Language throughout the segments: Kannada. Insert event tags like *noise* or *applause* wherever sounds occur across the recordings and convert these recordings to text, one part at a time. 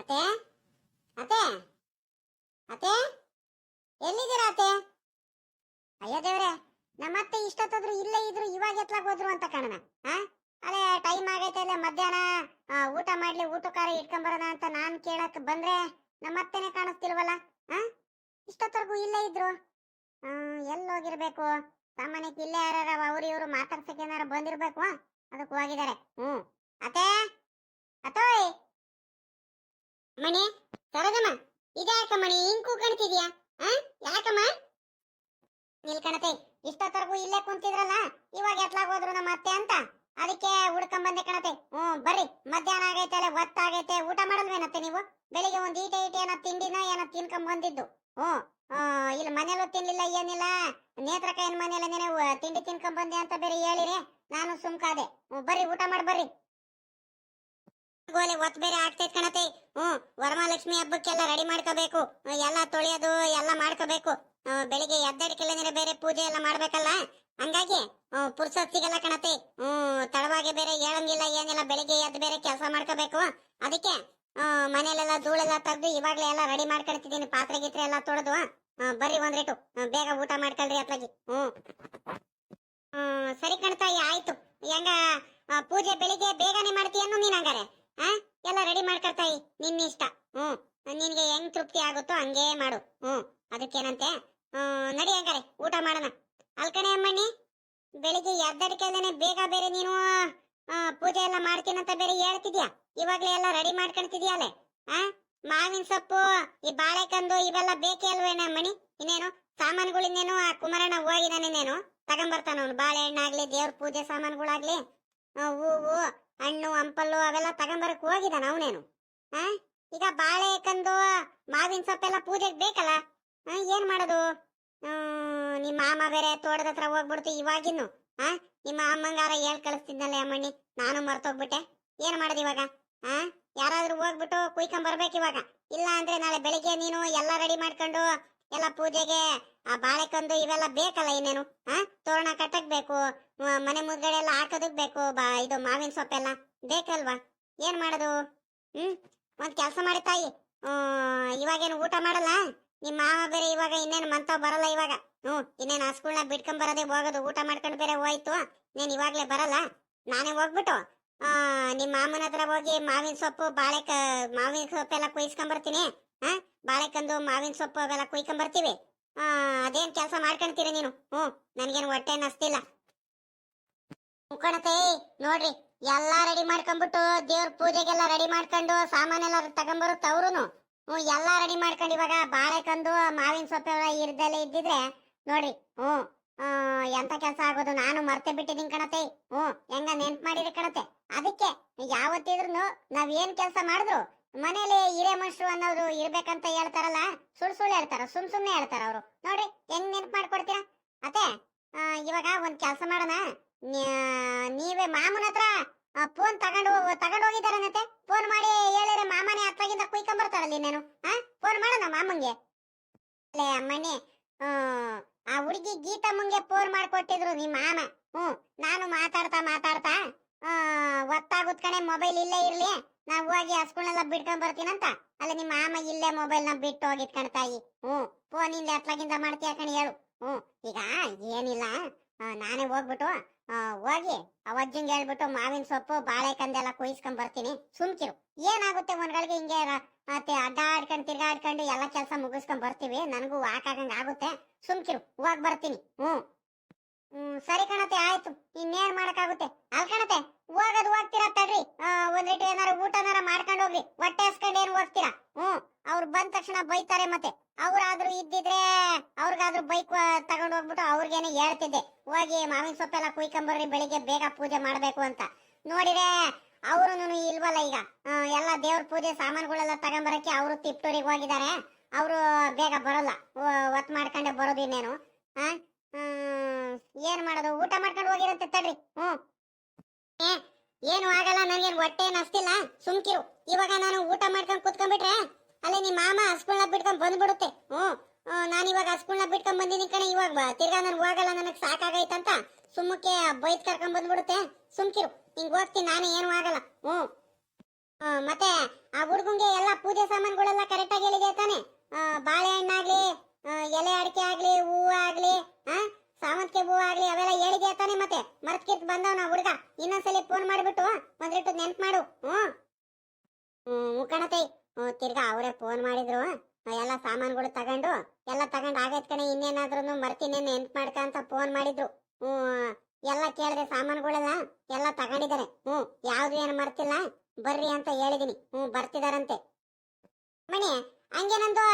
ಅತ್ತೆ? ಅತ್ತೆ? ಅತ್ತೆ? ಎಲ್ಲಿದ್ದೀರಾ ಅತ್ತೆ? ಅಯ್ಯೋ ದೇವ್ರೆ ನಮ್ಮತ್ತೆ ಇಷ್ಟೊತ್ತಾದ್ರೂ ಇಲ್ಲೇ ಇದ್ರು, ಇವಾಗ ಎತ್ಲಾಗ ಹೋದ್ರು ಅಂತ ಕಾಣನ ಹಾ ಟೈಮ್ ಆಗೈತೆ ಅಲ್ಲೇ ಮಧ್ಯಾಹ್ನ ಊಟ ಮಾಡ್ಲಿ ಊಟಕಾರ ಇಟ್ಕೊಂಬರೋಣ ಅಂತ ನಾನ್ ಕೇಳಕ್ ಬಂದ್ರೆ ನಮ್ಮತ್ತೆನೆ ಕಾಣಿಸ್ತಿಲ್ವಲ್ಲ? ಹಾ ಇಷ್ಟೊತ್ತವರೆಗೂ ಇಲ್ಲೇ ಇದ್ರು. ಎಲ್ಲಿ ಹೋಗಿರ್ಬೇಕು ಸಾಮಾನ್ಯಕ್ಕೆ ಇಲ್ಲೇ ಯಾರ ಅವ್ರು ಇವ್ರು ಮಾತಾಡ್ಸಕ್ಕೆ ಏನಾರ ಬಂದಿರ್ಬೇಕು ಅದಕ್ಕೆ ಹೋಗಿದ್ದಾರೆ. ಹ್ಮ್. ಅತ್ತೆ? ಅತ್ತೋಯ್! ಮಣಿ ಸರೋಜಮ್ಮ ಇದ್ಯಾಕ ಮಣಿ ಹಿಂಗ್ ಕೂಕಣ್ತಿದ್ಯಾ ಆ? ಯಾಕಮ್ಮ? ನಿಲ್ಕಣತೆ ಇಷ್ಟೊತ್ತವರೆಗೂ ಇಲ್ಲೇ ಕುಂತಿದ್ರಲ್ಲ, ಇವಾಗ ಎತ್ಲಾಗ್ ಹೋದ್ರು ನಮ್ಮ ಅತ್ತೆ ಅಂತ. ಅದಕ್ಕೆ ಹುಡ್ಕೊಂಡ್ ಬಂದೆ ಕಣತೆ. ಹ್ಮ್ ಬರ್ರಿ. ಮಧ್ಯಾಹ್ನ ಆಗೈತೆ ಅಲ್ಲ ಹೊತ್ತಾಗೈತೆ ಊಟ ಮಾಡಲ್ವೇನತ್ತೆ ನೀವು? ಬೆಳಿಗ್ಗೆ ಒಂದ್ ಈಟ ಈಟ ಏನೋ ತಿಂಡಿನ, ಏನೋ ತಿನ್ಕೊಂಡ್ ಬಂದಿದ್ದು. ಹ್ಮ್ ಇಲ್ಲಿ ಮನೇಲೂ ತಿನ್ಲಿಲ್ಲ, ಏನಿಲ್ಲ. ನೇತ್ರಕಾಯನ್ ಮನೇಲಿ ನೆನೆ ತಿಂಡಿ ತಿನ್ಕೊಂಡ್ ಬಂದೆ ಅಂತ ಬೇರೆ ಹೇಳಿರಿ. ನಾನು ಸುಮ್ಕಾದೆ. ಬರ್ರಿ, ಊಟ ಮಾಡಿ ಬರ್ರಿ. ಗೋಲೆ ಒತ್ ಬೇರೆ ಆಗ್ತೈತ್ ಕಣತೆ. ಹ್ಮ್ ವರಮಹಾಲಕ್ಷ್ಮಿ ಹಬ್ಬಕ್ಕೆಲ್ಲ ರೆಡಿ ಮಾಡ್ಕೋಬೇಕು. ಎಲ್ಲ ತೊಳೆಯೋದು, ಎಲ್ಲ ಮಾಡ್ಕೋಬೇಕು. ಬೆಳಿಗ್ಗೆ ಎದ್ದಡಿಕೆಲ್ಲ ಬೇರೆ ಪೂಜೆ ಎಲ್ಲ ಮಾಡ್ಬೇಕಲ್ಲ? ಹಂಗಾಗಿ ಪುರ್ಸೊತ್ ಸಿಗಲ್ಲ ಕಣತೆ. ಹ್ಮ್ ತಡವಾಗಿ ಬೇರೆ ಹೇಳಂಗಿಲ್ಲ, ಏನಿಲ್ಲ, ಬೆಳಿಗ್ಗೆ ಎದ್ದು ಬೇರೆ ಕೆಲಸ ಮಾಡ್ಕೋಬೇಕು. ಅದಕ್ಕೆ ಮನೇಲೆಲ್ಲ ಧೂಳೆಲ್ಲ ತೆಗ್ದು ಇವಾಗ್ಲೇ ಎಲ್ಲ ರೆಡಿ ಮಾಡ್ಕೊಳ್ತಿದ್ದೀನಿ. ಪಾತ್ರೆ ಗೀತ್ರೆ ಎಲ್ಲ ತೊಳೆದು. ಬರ್ರಿ ಒಂದ್ ರೇಟು. ಬೇಗ ಊಟ ಮಾಡ್ಕೊಳ್ರಿ ಹ್ಮ್ ಹ್ಮ್ ಸರಿ ಕಣ್ತಾಯಿ ಆಯ್ತು. ಹೆಂಗ ಪೂಜೆ ಬೆಳಿಗ್ಗೆ ಬೇಗನೆ ಮಾಡ್ತೀಯನ್ನು ನೀನ್ ಹಂಗಾರೆ? ಎಲ್ಲ ರೆಡಿ ಮಾಡ್ಕೊಳ್ತಾಯಿ ನಿನ್ನ ಇಷ್ಟ. ಹ್ಮ್ ನಿನ್ಗೆ ಹೆಂಗ್ ತೃಪ್ತಿ ಆಗುತ್ತೋ ಹಂಗೇ ಮಾಡು. ಹ್ಮ್ ಅದಕ್ಕೇನಂತೆ? ನಡಿ ಹಂಗಾರೆ ಊಟ ಮಾಡೋಣ. ಅಲ್ಕಣೆ ಅಮ್ಮಣ್ಣಿ, ಬೆಳಿಗ್ಗೆ ಎದ್ದಡಿಕೆಲ್ದೇನೆ ಬೇಗ ಬೇರೆ ನೀನು ಪೂಜೆ ಎಲ್ಲ ಮಾಡ್ತೀನಂತ ಬೇರೆ ಹೇಳ್ತಿದ್ಯಾ? ಇವಾಗ್ಲೇ ಎಲ್ಲ ರೆಡಿ ಮಾಡ್ಕೊಂತಿದ್ಯಾಲೆ ಆ? ಮಾವಿನ ಸೊಪ್ಪು, ಈ ಬಾಳೆಕಂದು ಇವೆಲ್ಲ ಬೇಕೇ ಅಲ್ವೇನ ಮಣಿ ಇನ್ನೇನು? ಸಾಮಾನುಗಳಿಂದೇನು ಆ ಕುಮಾರಣ್ಣ ಹೋಗಿದಾನೇನೇನು ತಗೊಂಬರ್ತಾನ ಅವನು. ಬಾಳೆಹಣ್ಣಾಗ್ಲಿ, ದೇವ್ರ ಪೂಜೆ ಸಾಮಾನುಗಳಾಗ್ಲಿ. ಹೂವು. ಹಣ್ಣು ಹಂಪಲ್ಲು ಅವೆಲ್ಲ ತಗೊಂಬರಕ್ ಹೋಗಿದಾನ ಅವನೇನು? ಆ? ಈಗ ಬಾಳೆಕಂದು ಮಾವಿನ ಸೊಪ್ಪೆಲ್ಲ ಪೂಜೆಗೆ ಬೇಕಲ್ಲ? ಏನ್ ಮಾಡೋದು? ನಿಮ್ಮ ಮಾಮ ಬೇರೆ ತೋಟದ ಹತ್ರ ಹೋಗ್ಬಿಡ್ತು ಇವಾಗಿನ್ನು. ಹಾ ನಿಮ್ಮ ಅಮ್ಮಂಗಾರ ಹೇಳ್ ಕಳಿಸ್ತಿದ್ನಲ್ಲ ಅಮ್ಮಣ್ಣಿ, ನಾನು ಮರ್ತೋಗ್ಬಿಟ್ಟೆ. ಏನ್ ಮಾಡೋದು ಇವಾಗ? ಹಾ ಯಾರಾದ್ರೂ ಹೋಗ್ಬಿಟ್ಟು ಕುಯ್ಕೊಂಡ್ ಬರ್ಬೇಕು ಇವಾಗ. ಇಲ್ಲ ಅಂದ್ರೆ ನಾಳೆ ಬೆಳಿಗ್ಗೆ ನೀನು ಎಲ್ಲ ರೆಡಿ ಮಾಡ್ಕೊಂಡು ಎಲ್ಲ ಪೂಜೆಗೆ ಆ ಬಾಳೆಕಂದು ಇವೆಲ್ಲ ಬೇಕಲ್ಲ ಇನ್ನೇನು? ಹಾ ತೋರಣ ಕಟ್ಟಕ್ ಬೇಕು. ಮನೆ ಮುಂದ್ಗಡೆ ಎಲ್ಲ ಹಾಕೋದಕ್ ಬೇಕು, ಬಾ, ಇದು ಮಾವಿನ ಸೊಪ್ಪೆಲ್ಲ ಬೇಕಲ್ವಾ? ಏನ್ ಮಾಡೋದು? ಹ್ಮ್, ಒಂದ್ ಕೆಲಸ ಮಾಡಿ ತಾಯಿ. ಇವಾಗೇನು ಊಟ ಮಾಡಲ್ಲ? ನಿಮ್ಮ ಮಾವ ಬೇರೆ ಇವಾಗ ಇನ್ನೇನು ಮಂತ ಬರಲ್ಲ ಇವಾಗ. ಹ್ಞೂ ಇನ್ನೇನು ಹಸ್ಗಳ್ನ ಬಿಟ್ಕೊಂಡ್ ಬರೋದೇ ಹೋಗೋದು, ಊಟ ಮಾಡ್ಕೊಂಡು ಬೇರೆ ಹೋಯ್ತು. ನೀನು ಇವಾಗಲೇ ಬರಲ್ಲ? ನಾನೇ ಹೋಗ್ಬಿಟ್ಟು ನಿಮ್ಮ ಮಾಮನ ಹತ್ರ ಹೋಗಿ ಮಾವಿನ ಸೊಪ್ಪು ಬಾಳೆ ಮಾವಿನ ಸೊಪ್ಪೆಲ್ಲ ಕುಯ್ಸ್ಕೊಂಡ್ ಬರ್ತೀನಿ ಹಾ, ಬಾಳೆಕಂದು, ಮಾವಿನ ಸೊಪ್ಪು ಅವೆಲ್ಲ ಕುಯ್ಕೊಂಡ್ ಬರ್ತೀವಿ ಆ, ಅದೇನ್ ಕೆಲಸ ಮಾಡ್ಕೊಂತೀರಿ ನೀನು? ಹ್ಞೂ ನನಗೇನು ಹೊಟ್ಟೆ ನಸ್ತಿಲ್ಲ. ಮುಖಣತೆ ನೋಡ್ರಿ ಎಲ್ಲಾ ರೆಡಿ ಮಾಡ್ಕೊಂಡ್ಬಿಟ್ಟು ದೇವ್ರ ಪೂಜೆಗೆಲ್ಲ ರೆಡಿ ಮಾಡ್ಕೊಂಡು ಸಾಮಾನೆಲ್ಲ ತಗೊಂಬರುತ್ತೆ ಅವ್ರುನು. ಹ್ಮ್ ಎಲ್ಲಾ ರೆಡಿ ಮಾಡ್ಕೊಂಡು ಇವಾಗ ಬಾಳೆಕಂದು ಮಾವಿನ ಸೊಪ್ಪೆಲ್ಲ ಇರ್ದಲ್ಲೇ ಇದ್ದಿದ್ರೆ ನೋಡ್ರಿ ಆ, ಎಂತ ಕೆಲಸ ಆಗೋದು ನಾನು ಮರ್ತೆ ಬಿಟ್ಟಿದ್ದೀನಿ ಕಣತೆ. ಹ್ಮ್ ಹೆಂಗ ನೆನ್ಪ್ ಮಾಡಿರಿ ಕಣತೆ. ಅದಕ್ಕೆ ಯಾವತ್ತಿದ್ರು ನಾವ್ ಏನ್ ಕೆಲಸ ಮಾಡಿದ್ರು ಮನೇಲಿ ಹಿರೇ ಮನುಷ್ಯರು ಅನ್ನೋರು ಇರ್ಬೇಕಂತ ಹೇಳ್ತಾರಲ್ಲ ಸುಳ್ ಸುಳ್ಳು ಹೇಳ್ತಾರ ಸುಮ್ ಸುಮ್ನೆ ಹೇಳ್ತಾರ ಅವ್ರು. ನೋಡ್ರಿ ಹೆಂಗ್ ನೆನ್ಪ್ ಮಾಡ್ಕೊಡ್ತೀರಾ? ಅತ್ತೆ ಇವಾಗ ಒಂದ್ ಕೆಲಸ ಮಾಡೋಣ. ನೀವೇ ಮಾಮನ ಹತ್ರ ಫೋನ್ ತಗೊಂಡು ತಗೊಂಡು ಹೋಗಿದಾರನತ್ತೆ ಫೋನ್ ಮಾಡಿ ಹೇಳಿದ್ರೆ ಮಾಮನೇ ಹತ್ತಾಗಿಂದ ಕುಯ್ಕೊಂಡ್ ಬರ್ತಾರಲ್ಲಿ ನಾನು ಹಾ ಫೋನ್ ಮಾಡೋಣ ಮಾಮಂಗೆ. ಅಲ್ಲೇ ಅಮ್ಮಣ್ಣಿ ಆ ಹುಡುಗಿ ಗೀತಮ್ಮಂಗೆ ಫೋನ್ ಮಾಡ್ಕೊಟ್ಟಿದ್ರು ನಿಮ್ಮ ಮಾಮ. ಹ್ಮ್ ನಾನು ಮಾತಾಡ್ತಾ ಮಾತಾಡ್ತಾ ಒತ್ತಾಗುತ್ ಕಣೆ ಮೊಬೈಲ್ ಇಲ್ಲೇ ಇರ್ಲಿ ನಾವು ಹೋಗಿ ಹಸ್ಗಳನ್ನೆಲ್ಲ ಬಿಟ್ಕೊಂಡ್ ಬರ್ತೀನಂತ ಅಲ್ಲ ನಿಮ್ಮ ಮಾಮ ಇಲ್ಲೇ ಮೊಬೈಲ್ನ ಬಿಟ್ಟು ಹೋಗಿದ್ ಕಣ ತಾಯಿ. ಫೋನ್ ಇಲ್ಲೇ ಅತ್ಲಾಗಿಂದ ಮಾಡ್ತೀಯ ಕಣಿ ಹೇಳು. ಹ್ಮ್ ಈಗ ಏನಿಲ್ಲ ನಾನೇ ಹೋಗ್ಬಿಟ್ಟು ಹೋಗಿ. ಅವಜ್ಜಂಗೆ ಹೇಳ್ಬಿಟ್ಟು ಮಾವಿನ ಸೊಪ್ಪು ಬಾಳೆಕಂದೆಲ್ಲ ಕುಯ್ಸ್ಕೊಂಡ್ ಬರ್ತೀನಿ. ಸುಮ್ಕಿರು. ಏನಾಗುತ್ತೆ ಒಂದ್ಗಳಿಗೆ ಹಿಂಗೆ ಮತ್ತೆ ಅಡ್ಡಾಡ್ಕೊಂಡು ತಿರ್ಗಾಡ್ಕೊಂಡು ಎಲ್ಲ ಕೆಲಸ ಮುಗಿಸ್ಕೊಂಡ್ ಬರ್ತೀವಿ. ನನಗೂ ಆಗಂಗ ಆಗುತ್ತೆ. ಸುಮ್ಕಿರು. ಹೋಗ್ ಬರ್ತೀನಿ. ಹ್ಮ್. ಹ್ಮ್, ಸರಿ ಕಣತೆ, ಆಯ್ತು. ಇನ್ನೇನ್ ಮಾಡಕ್ಕಾಗುತ್ತೆ? ಅಲ್ ಕಣತೆ, ಹೋಗೋದು ಹೋಗ್ತೀರಾ ತಡ್ರಿ. ಒಂದ್ ಲೀಟರ್ ಏನಾರ ಊಟನಾರ ಮಾಡ್ಕೊಂಡು ಹೋಗ್ರಿ. ಹೊಟ್ಟೆ ಹಸ್ಕೊಂಡು ಏನ್ ಹೋಗ್ತೀರಾ? ಹ್ಮ್. ಅವ್ರು ಬಂದ ತಕ್ಷಣ ಬೈತಾರೆ ಮತ್ತೆ. ಅವ್ರಾದ್ರೂ ಇದ್ದಿದ್ರೆ ಅವ್ರಿಗಾದ್ರೂ ಬೈಕ್ ತಗೊಂಡು ಹೋಗ್ಬಿಟ್ಟು ಅವ್ರಿಗೇನೆ ಹೇಳ್ತಿದ್ದೆ, ಹೋಗಿ ಮಾವಿನ ಸೊಪ್ಪೆಲ್ಲ ಕುಯ್ಕೊಂಬರ್ರಿ, ಬೆಳಿಗ್ಗೆ ಬೇಗ ಪೂಜೆ ಮಾಡಬೇಕು ಅಂತ. ನೋಡಿದ್ರೆ ಅವರು ಇಲ್ವಲ್ಲ ಈಗ. ಎಲ್ಲ ದೇವ್ರ ಪೂಜೆ ಸಾಮಾನುಗಳೆಲ್ಲ ತಗೊಂಬರಕ್ಕೆ ಅವರು ತಿಪ್ಟೂರಿಗೆ ಹೋಗಿದ್ದಾರೆ. ಅವರು ಬೇಗ ಬರೋಲ್ಲ. ಒತ್ ಮಾಡ್ಕೊಂಡೆ ಬರೋದು ಇನ್ನೇನು. ಏನ್ ಮಾಡೋದು? ಊಟ ಮಾಡ್ಕೊಂಡು ಹೋಗಿರಂತೆ ತಡ್ರಿ. ಹ್ಞೂ. ಏನು ಆಗಲ್ಲ, ನನಗೇನು ಹೊಟ್ಟೆ ನಸ್ತಿಲ್ಲ? ಸುಮ್ಕಿರು. ಇವಾಗ ನಾನು ಊಟ ಮಾಡ್ಕೊಂಡು ಕುತ್ಕೊಂಡ್ಬಿಟ್ರೆ ಅಲ್ಲೇ ನಿಮ್ಮ ಮಾಮ ಹಸ್ಗಳನ್ನ ಬಿಟ್ಕೊಂಡ್ ಬಂದ್ಬಿಡುತ್ತೆ. ಹ್ಞೂ ನಾನು ಇವಾಗ ಹಸ್ಗಳನ್ನ ಬಿಟ್ಕೊಂಡ್ ಬಂದಿನಿ ಕಣೆ, ಇವಾಗ ತಿರ್ಗಾ ನನ್ ಹೋಗಲ್ಲ, ನನಗೆ ಸಾಕಾಗೈತಂತ ಸುಮ್ಮಕ್ಕೆ ಬೈದ್ ಕರ್ಕೊಂಡ್ ಬಂದ್ಬಿಡುತ್ತೆ. ಸುಮ್ಕಿರು. ಹಿಂಗ್ ಹೋಗ್ತೀನಿ, ನಾನು ಏನು ಆಗಲ್ಲ. ಹ್ಮ್. ಮತ್ತೆ ಆ ಹುಡುಗಂಗೆ ಎಲ್ಲ ಪೂಜೆ ಸಾಮಾನುಗಳೆಲ್ಲ ಕರೆಕ್ಟಾಗಿ ಹೇಳಿದೆ ತಾನೆ? ಬಾಳೆಹಣ್ಣಾಗ್ಲಿ ಎಲೆ ಅಡಿಕೆ ಆಗ್ಲಿ, ಹೂವು ಆಗ್ಲಿ, ಆ, ಸಾವಂತಿಗೆ ಹೂವು ಆಗ್ಲಿ, ಅವೆಲ್ಲ ಹೇಳಿದೆ ತಾನೆ ಮತ್ತೆ? ಮರ್ತ್ಕಿರ್ತ್ ಬಂದವನ ಹುಡುಗ. ಇನ್ನೊಂದ್ಸಲಿ ಫೋನ್ ಮಾಡಿಬಿಟ್ಟು ಒಂದ್ ನೆನ್ಪು ಮಾಡು. ಹ್ಞೂ ಹ್ಞೂ ಕಣತೈ. ತಿರ್ಗಾ ಅವರೇ ಫೋನ್ ಮಾಡಿದ್ರು. ಎಲ್ಲ ಸಾಮಾನುಗಳು ತಗೊಂಡು, ಎಲ್ಲ ತಗೊಂಡು ಆಗೈತ್ ಕಣೆ ಇನ್ನೇನಾದ್ರೂ ಮರ್ತೀನಿ ನೆನ್ಪ್ ಮಾಡ್ಕ ಅಂತ ಫೋನ್ ಮಾಡಿದ್ರು. ಹ್ಮ್ ಎಲ್ಲ ಕೇಳಿದೆ ಸಾಮಾನುಗಳೆಲ್ಲ, ಎಲ್ಲ ತಗೊಂಡಿದ್ದಾರೆ. ಹ್ಮ್ ಯಾವ್ದು ಏನು ಮರ್ತಿಲ್ಲ, ಬರ್ರಿ ಅಂತ ಹೇಳಿದೀನಿ. ಹ್ಮ್ ಬರ್ತಿದಾರಂತೆ. ಮಣಿ, ಹಂಗೆ ನಂದು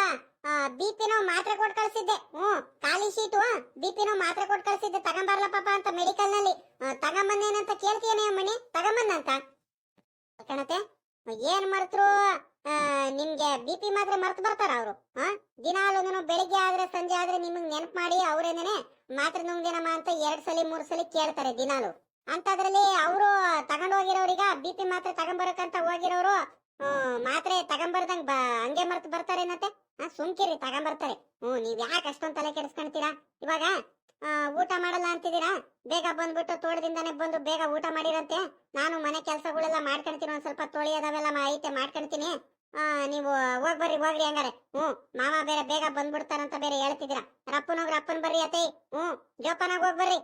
ಬಿ ನೋವು ಮಾತ್ರೆ ಕೊಟ್ ಕಳ್ಸಿದ್ದೆ. ಹ್ಮ್ ಖಾಲಿ ಶೀಟು ಬಿ ನೋವು ಮಾತ್ರೆ ಕೊಟ್ ಕಳ್ಸಿದ್ದೆ. ತಗೊಂಬರ್ಲ ಪಾಪ ಅಂತ ಮೆಡಿಕಲ್ನಲ್ಲಿ. ತಗೊಂಬಂದೇನಂತ ಕೇಳ್ತೀಯನೇ ಮಣಿ? ತಗೊಂಬಂದಂತ ಕಣತೆ, ಏನ್ ಮರ್ತರು? ನಿಮ್ಗೆ ಬಿ ಪಿ ಮಾತ್ರ ಮರ್ತು ಬರ್ತಾರ ಅವರು. ಹಾ ದಿನಾಲು ಬೆಳಿಗ್ಗೆ ಆದ್ರೆ ಸಂಜೆ ಆದ್ರೆ ನಿಮಗ್ ನೆನಪು ಮಾಡಿ ಅವ್ರೇನೇನೆ ಮಾತ್ರ ನುಂಗ್ದೇನಮ್ಮ ಅಂತ ಎರಡ್ ಸಲ, ಮೂರ್ ಸಲ ಕೇಳ್ತಾರೆ ದಿನಾಲು. ಅಂತದ್ರಲ್ಲಿ ಅವರು ತಗೊಂಡ್ ಹೋಗಿರೋರಿಗ ಬಿ ಪಿ ಮಾತ್ರ ತಗೊಂಬರಕಂತ ಹೋಗಿರೋರು ಮಾತ್ರೆ ತಗೊಂಬರ್ದಂಗ್ ಹಂಗೆ ಮರ್ತು ಬರ್ತಾರೆ ಏನತ್ತೆ? ಸುಮ್ಕಿರಿ, ತಗೊಂಬರ್ತಾರೆ. ಹ್ಮ್ ನೀವ್ ಯಾಕೆ ಅಷ್ಟೊಂದ್ ತಲೆ ಕೆಡಿಸ್ಕೊಂತೀರಾ ಇವಾಗ ಊಟ ಮಾಡಲ್ಲ ಅಂತಿದ್ದೀರಾ? ಬೇಗ ಬಂದ್ಬಿಟ್ಟು ತೋಟದಿಂದಾನೆ ಬಂದು ಬೇಗ ಊಟ ಮಾಡಿರಂತೆ? ನಾನು ಮನೆ ಕೆಲಸಗಳೆಲ್ಲ ಮಾಡ್ಕೊಂತೀನಿ ಒಂದ್ ಸ್ವಲ್ಪ ತೊಳಿಯೋದವೆಲ್ಲ ಅದಾವೆಲ್ಲ ಐತೆ ಮಾಡ್ಕೊಂತೀನಿ ನೀವು ಹೋಗ್ ಬರ್ರಿ, ಹೋಗ್ರಿ ಹಂಗಾರೆ. ಹ್ಮ್, ಮಾವ ಬೇರೆ ಬೇಗ ಬಂದ್ಬಿಡ್ತಾರಂತ ಬೇರೆ ಹೇಳ್ತಿದ್ದೀರಾ. ಹೋಗ್ರಿ, ಅಪ್ಪನ್ ಬರ್ರಿ ಹ್ಮ್ ಜೋಪಾನಾಗ ಹೋಗ್ ಬರ್ರಿ.